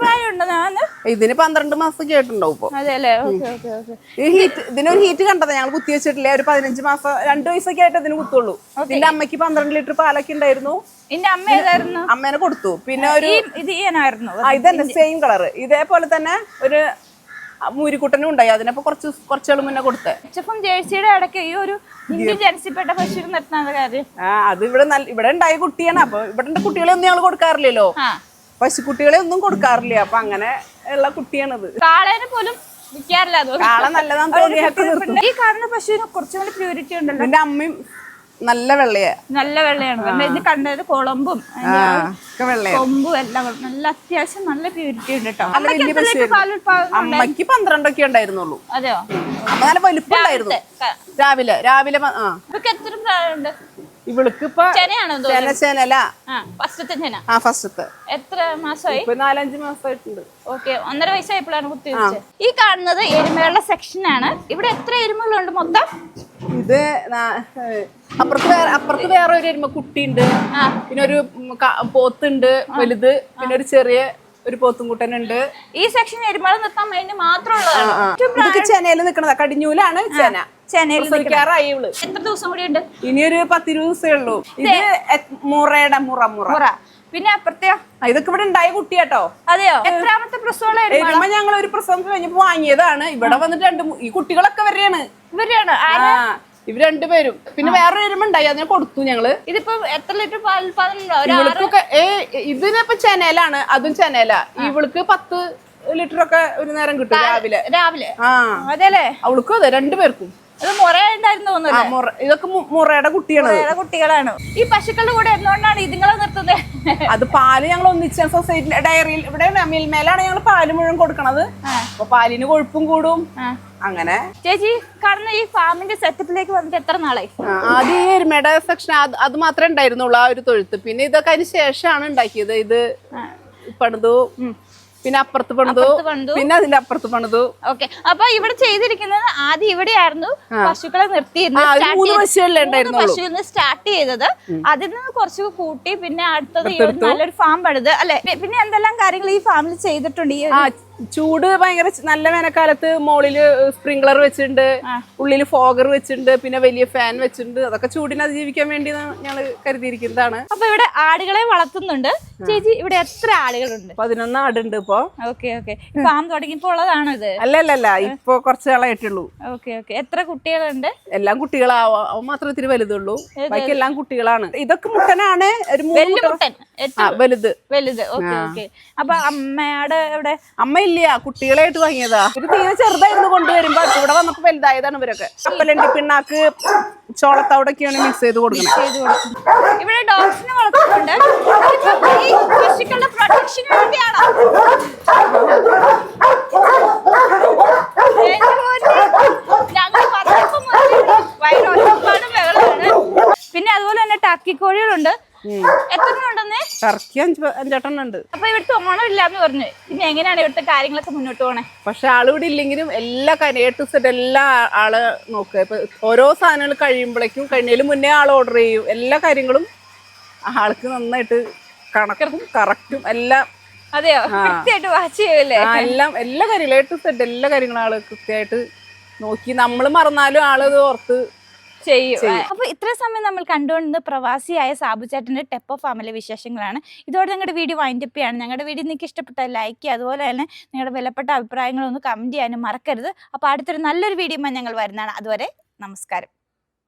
ഇതിന് പന്ത്രണ്ട് മാസം കേട്ടിണ്ടാവും ഇപ്പൊ. അതെ അല്ലേ ഓക്കെ ഓക്കെ ഓക്കെ. ഈ ഹീറ്റ് ഇതിനൊരു ഹീറ്റ് കണ്ടതാ ഞങ്ങൾ കുത്തി വെച്ചിട്ടില്ല? ഒരു പതിനഞ്ച് മാസം രണ്ടു വയസ്സൊക്കെ ആയിട്ട് ഇതിന് കുത്തുള്ളൂ. ഇതിന്റെ അമ്മയ്ക്ക് പന്ത്രണ്ട് ലിറ്റർ പാലൊക്കെ ഉണ്ടായിരുന്നു. എന്റെ അമ്മ ഏതായിരുന്നു? അമ്മേനെ കൊടുത്തു. പിന്നെ ഒരു ഇത് ഈയനായിരുന്നു. ആ ഇതന്നെ സെയിം കളർ ഇതേപോലെ തന്നെ ഒരു മൂരിക്കുട്ടനും ഉണ്ടായി. അതിനപ്പോ കുറച്ച് കുറച്ചുകൾ മുന്നേ കൊടുത്തേ. ജേഴ്സിയുടെ ഇടയ്ക്ക് ഈ ഒരു ഇന്ത്യൻ ജനസിപ്പെട്ട പശു നിർത്തുന്ന കാര്യം ആ അത് ഇവിടെ നല്ല ഇവിടെ ഉണ്ടായ കുട്ടിയാണ്. അപ്പൊ ഇവിടെ കുട്ടികളെ ഒന്നും ഞങ്ങൾ കൊടുക്കാറില്ലല്ലോ പശുക്കുട്ടികളെ ഒന്നും കൊടുക്കാറില്ല. അപ്പൊ അങ്ങനെ ഉള്ള കുട്ടിയാണത്. കാളേനെ പോലും കാളെ നല്ലതാന്ന് തോന്നിയൊക്കെ നിർത്തും ഈ കാണുന്ന പശുവിന് കുറച്ചും കൂടി പ്യൂരിറ്റി ഉണ്ടല്ലോ. എന്റെ അമ്മയും നല്ല വെള്ളയാ. നല്ല വെള്ളയാണ്. ഇത് കണ്ടത് കുളമ്പും കൊമ്പും എല്ലാം നല്ല അത്യാവശ്യം നല്ല പ്യൂരിറ്റി ഉണ്ട് കേട്ടോ അമ്മയ്ക്ക് അമ്മയ്ക്ക് പന്ത്രണ്ടൊക്കെ ഉണ്ടായിരുന്നുള്ളൂ. അതെയോ? അമ്മ നല്ല വലുപ്പം ഉണ്ടായിരുന്നു രാവിലെ രാവിലെ ആ. ഇവക്ക് എത്ര പ്രായമുണ്ട്? ഇവൾക്ക് ഇപ്പൊ ചെനയാണോ തോന്നുന്നു ചേന ചേനല. ആ ഫസ്റ്റത്തെ ചെന. ആ ഫസ്റ്റത്തെ. എത്ര മാസമായി? നാലഞ്ച് മാസമായിട്ടുണ്ട് ഓക്കെ ഒന്നര വയസ്സായപ്പോഴാണ് കുത്തി ഈ കാണുന്നത് എരുമകളുടെ സെക്ഷൻ ആണ്. ഇവിടെ എത്ര എരുമകളുണ്ട് മൊത്തം? ഇത് അപ്പുറത്ത് വേറെ അപ്പുറത്ത് വേറെ ഒരു എരുമ കുട്ടിയുണ്ട്. പിന്നെ ഒരു പോത്തുണ്ട് വലുത്. പിന്നെ ഒരു ചെറിയ ഒരു പോത്തും കുട്ടനുണ്ട്. ഈ സെക്ഷൻ എരുമകൾ നിർത്താൻ വേണ്ടി മാത്രമുള്ളതാണ്. ചെനയിൽ നിക്കണതാ കടിഞ്ഞൂലാണ് ചെന. എത്ര ദിവസം കൂടി ഉണ്ട് ഇനി ഒരു പത്തിരുപത് ദിവസമേ ഉള്ളൂ. ഇത് മുറയുടെ മുറ മുറ. പിന്നെ അപ്പുറത്തെയോ? ഇതൊക്കെ ഇവിടെ ഉണ്ടായ കുട്ടിയാട്ടോ. അതെയോ? എത്രാമത്തെ പ്രസവം ഞങ്ങൾ ഒരു പ്രസവം കഴിഞ്ഞപ്പോ വാങ്ങിയതാണ്. ഇവിടെ വന്നിട്ട് രണ്ട് ഈ കുട്ടികളൊക്കെ വരെയാണ് ഇവരാണ് ആ ഇവർ രണ്ടുപേരും. പിന്നെ വേറെ എരുമ ഉണ്ടായി അതിനെ കൊടുത്തു ഞങ്ങൾ. ഇതിപ്പോ എത്ര ലിറ്റർ ഇവൾക്കൊക്കെ ഏ ഇതിനിപ്പോ ചെനയിലാണ് അതും ചെനയില ഇവൾക്ക് പത്ത് ലിറ്റർ ഒക്കെ ഒരു നേരം കിട്ടും രാവിലെ. രാവിലെ. ആ. അതെ അവൾക്കും അതെ രണ്ടുപേർക്കും. തോന്നുന്നു ഇതൊക്കെ മുറയുടെ കുട്ടിയാണ് കുട്ടികളാണ്. ഈ പശുക്കളുടെ കൂടെ എന്തുകൊണ്ടാണ് ഇതുങ്ങളെ നിർത്തുന്നത് അത് പാൽ ഞങ്ങൾ ഒന്നിച്ച സൊസൈറ്റി ഡയറിയിൽ ഇവിടെ മിൽമേലാണ് ഞങ്ങൾ പാൽ മുഴുവൻ കൊടുക്കണത്. അപ്പൊ പാലിന് കൊഴുപ്പും കൂടും. അങ്ങനെ. ചേച്ചി കാണുന്ന ഈ ഫാമിന്റെ സെറ്റപ്പിലേക്ക് വന്നിട്ട് എത്ര നാളായി? ആദ്യം ഈ എരുമയുടെ സെക്ഷൻ അത് അത് മാത്രമേ ഉണ്ടായിരുന്നുള്ളൂ ആ ഒരു തൊഴുത്ത്. പിന്നെ ഇതൊക്കെ അതിന് ശേഷമാണ് ഉണ്ടാക്കിയത്. ഇത് പണിതു. പിന്നെ അപ്പുറത്ത് പണിതു. പിന്നെ അതിന്റെ അപ്പുറത്ത് പണിതു. ഓക്കെ. അപ്പൊ ഇവിടെ ചെയ്തിരിക്കുന്നത് ആദ്യം ഇവിടെയായിരുന്നു പശുക്കളെ നിർത്തിയിരുന്നത് പശുവിന്ന് സ്റ്റാർട്ട് ചെയ്തത്. അതിൽ നിന്ന് കുറച്ച് കൂട്ടി പിന്നെ അടുത്തത് നല്ലൊരു ഫാം പണിത്. അല്ലെ? പിന്നെ എന്തെല്ലാം കാര്യങ്ങൾ ഈ ഫാമിൽ ചെയ്തിട്ടുണ്ട്? ഈ ചൂട് ഭയങ്കര നല്ല വേനൽക്കാലത്ത് മോളിൽ സ്പ്രിംഗ്ലർ വെച്ചിട്ടുണ്ട് ഉള്ളിൽ ഫോഗർ വെച്ചിട്ടുണ്ട് പിന്നെ വലിയ ഫാൻ വെച്ചിട്ടുണ്ട്. അതൊക്കെ ചൂടിനെ അതിജീവിക്കാൻ വേണ്ടി ഞങ്ങൾ കരുതിയിരിക്കുന്നതാണ്. അപ്പൊ ഇവിടെ ആടുകളെ വളർത്തുന്നുണ്ട്. ചേച്ചി ഇവിടെ എത്ര ആടുകളുണ്ട്? പതിനൊന്ന് ആടുണ്ട് ഇപ്പൊ. Okay okay. ഫാം തുടങ്ങിയപ്പോ ഉള്ളതാണ് ഇത്? അല്ല അല്ല അല്ല ഇപ്പൊ കുറച്ച് ആളായിട്ടുള്ളൂ ഓക്കെ ഓക്കെ. എത്ര കുട്ടികളുണ്ട്? എല്ലാം കുട്ടികളാവും മാത്രം ഇത്തിരി വലുതുള്ളൂ. ബാക്കി എല്ലാം കുട്ടികളാണ്. ഇതൊക്കെ മുട്ടനാണ് ഒരു വലുത് വലുത്. Okay okay. അപ്പൊ അമ്മയുടെ എവിടെ? അമ്മ ഇല്ല കുട്ടികളായിട്ട് വാങ്ങിയതാ. ഒരു തീരെ ചെറുതായിരുന്നു കൊണ്ടുവരുമ്പോ ഇവിടെ വന്നപ്പോ വലുതായതാണ് ഇവരൊക്കെ. അപ്പലണ്ടി പിണ്ണാക്ക് ചോളത്തവിടൊക്കെയാണ് മിക്സ് ചെയ്ത് കൊടുക്കുന്നത് ഇവിടെ ഡോഗ്സിനെ വളർത്തുന്നുണ്ട് എന്റെ മോനെ, ഞങ്ങൾ വന്നപ്പോ മുതലേ ഭയങ്കര ഒച്ചപ്പാടും ബഹളമാണ്. പിന്നെ അതുപോലെ തന്നെ ടർക്കിക്കോഴികളുണ്ട് എത്ര ടർക്കി അഞ്ച് അഞ്ചെട്ടെണ്ണം ഉണ്ട് അപ്പൊ ഇവിടുത്തെ ഓണം ഇല്ലാന്ന് പറഞ്ഞു. പിന്നെ എങ്ങനെയാണ് ഇവിടുത്തെ കാര്യങ്ങളൊക്കെ മുന്നോട്ട് പോണേ? പക്ഷെ ആളിവിടെ ഇല്ലെങ്കിലും എല്ലാ കാര്യം എ ടു സെറ്റ് എല്ലാ ആൾ നോക്കുക ഇപ്പൊ ഓരോ സാധനങ്ങൾ കഴിയുമ്പോഴേക്കും കഴിഞ്ഞാലും മുന്നേ ആൾ ഓർഡർ ചെയ്യും. എല്ലാ കാര്യങ്ങളും ആൾക്ക് നന്നായിട്ട് കണക്കും കറക്റ്റും എല്ലാം അതെയോ? കൃത്യമായിട്ട് വാച്ച് ചെയ്യൂലേ എല്ലാം എല്ലാ കാര്യങ്ങളും എ ടു സെറ്റ് എല്ലാ കാര്യങ്ങളും ആൾ കൃത്യമായിട്ട് നോക്കി. നമ്മൾ മറന്നാലും ആളത് ഓർത്ത് ചെയ്യും. അപ്പൊ ഇത്ര സമയം നമ്മൾ കണ്ടുകൊണ്ടിരുന്ന പ്രവാസിയായ സാബു ചേട്ടന്റെ ഓഫ് ഫാമിലെ വിശേഷങ്ങളാണ്. ഇതോടെ ഞങ്ങളുടെ വീഡിയോ വൈൻഡപ്പ് ചെയ്യാണ്. ഞങ്ങളുടെ വീഡിയോ നിങ്ങൾക്ക് ഇഷ്ടപ്പെട്ട ലൈക്ക് ചെയ്യുക. അതുപോലെ തന്നെ നിങ്ങളുടെ വിലപ്പെട്ട അഭിപ്രായങ്ങളൊന്ന് കമന്റ് ചെയ്യാനും മറക്കരുത്. അപ്പൊ അടുത്തൊരു നല്ലൊരു വീഡിയോ ഞങ്ങൾ വരുന്നതാണ്. അതുവരെ നമസ്കാരം.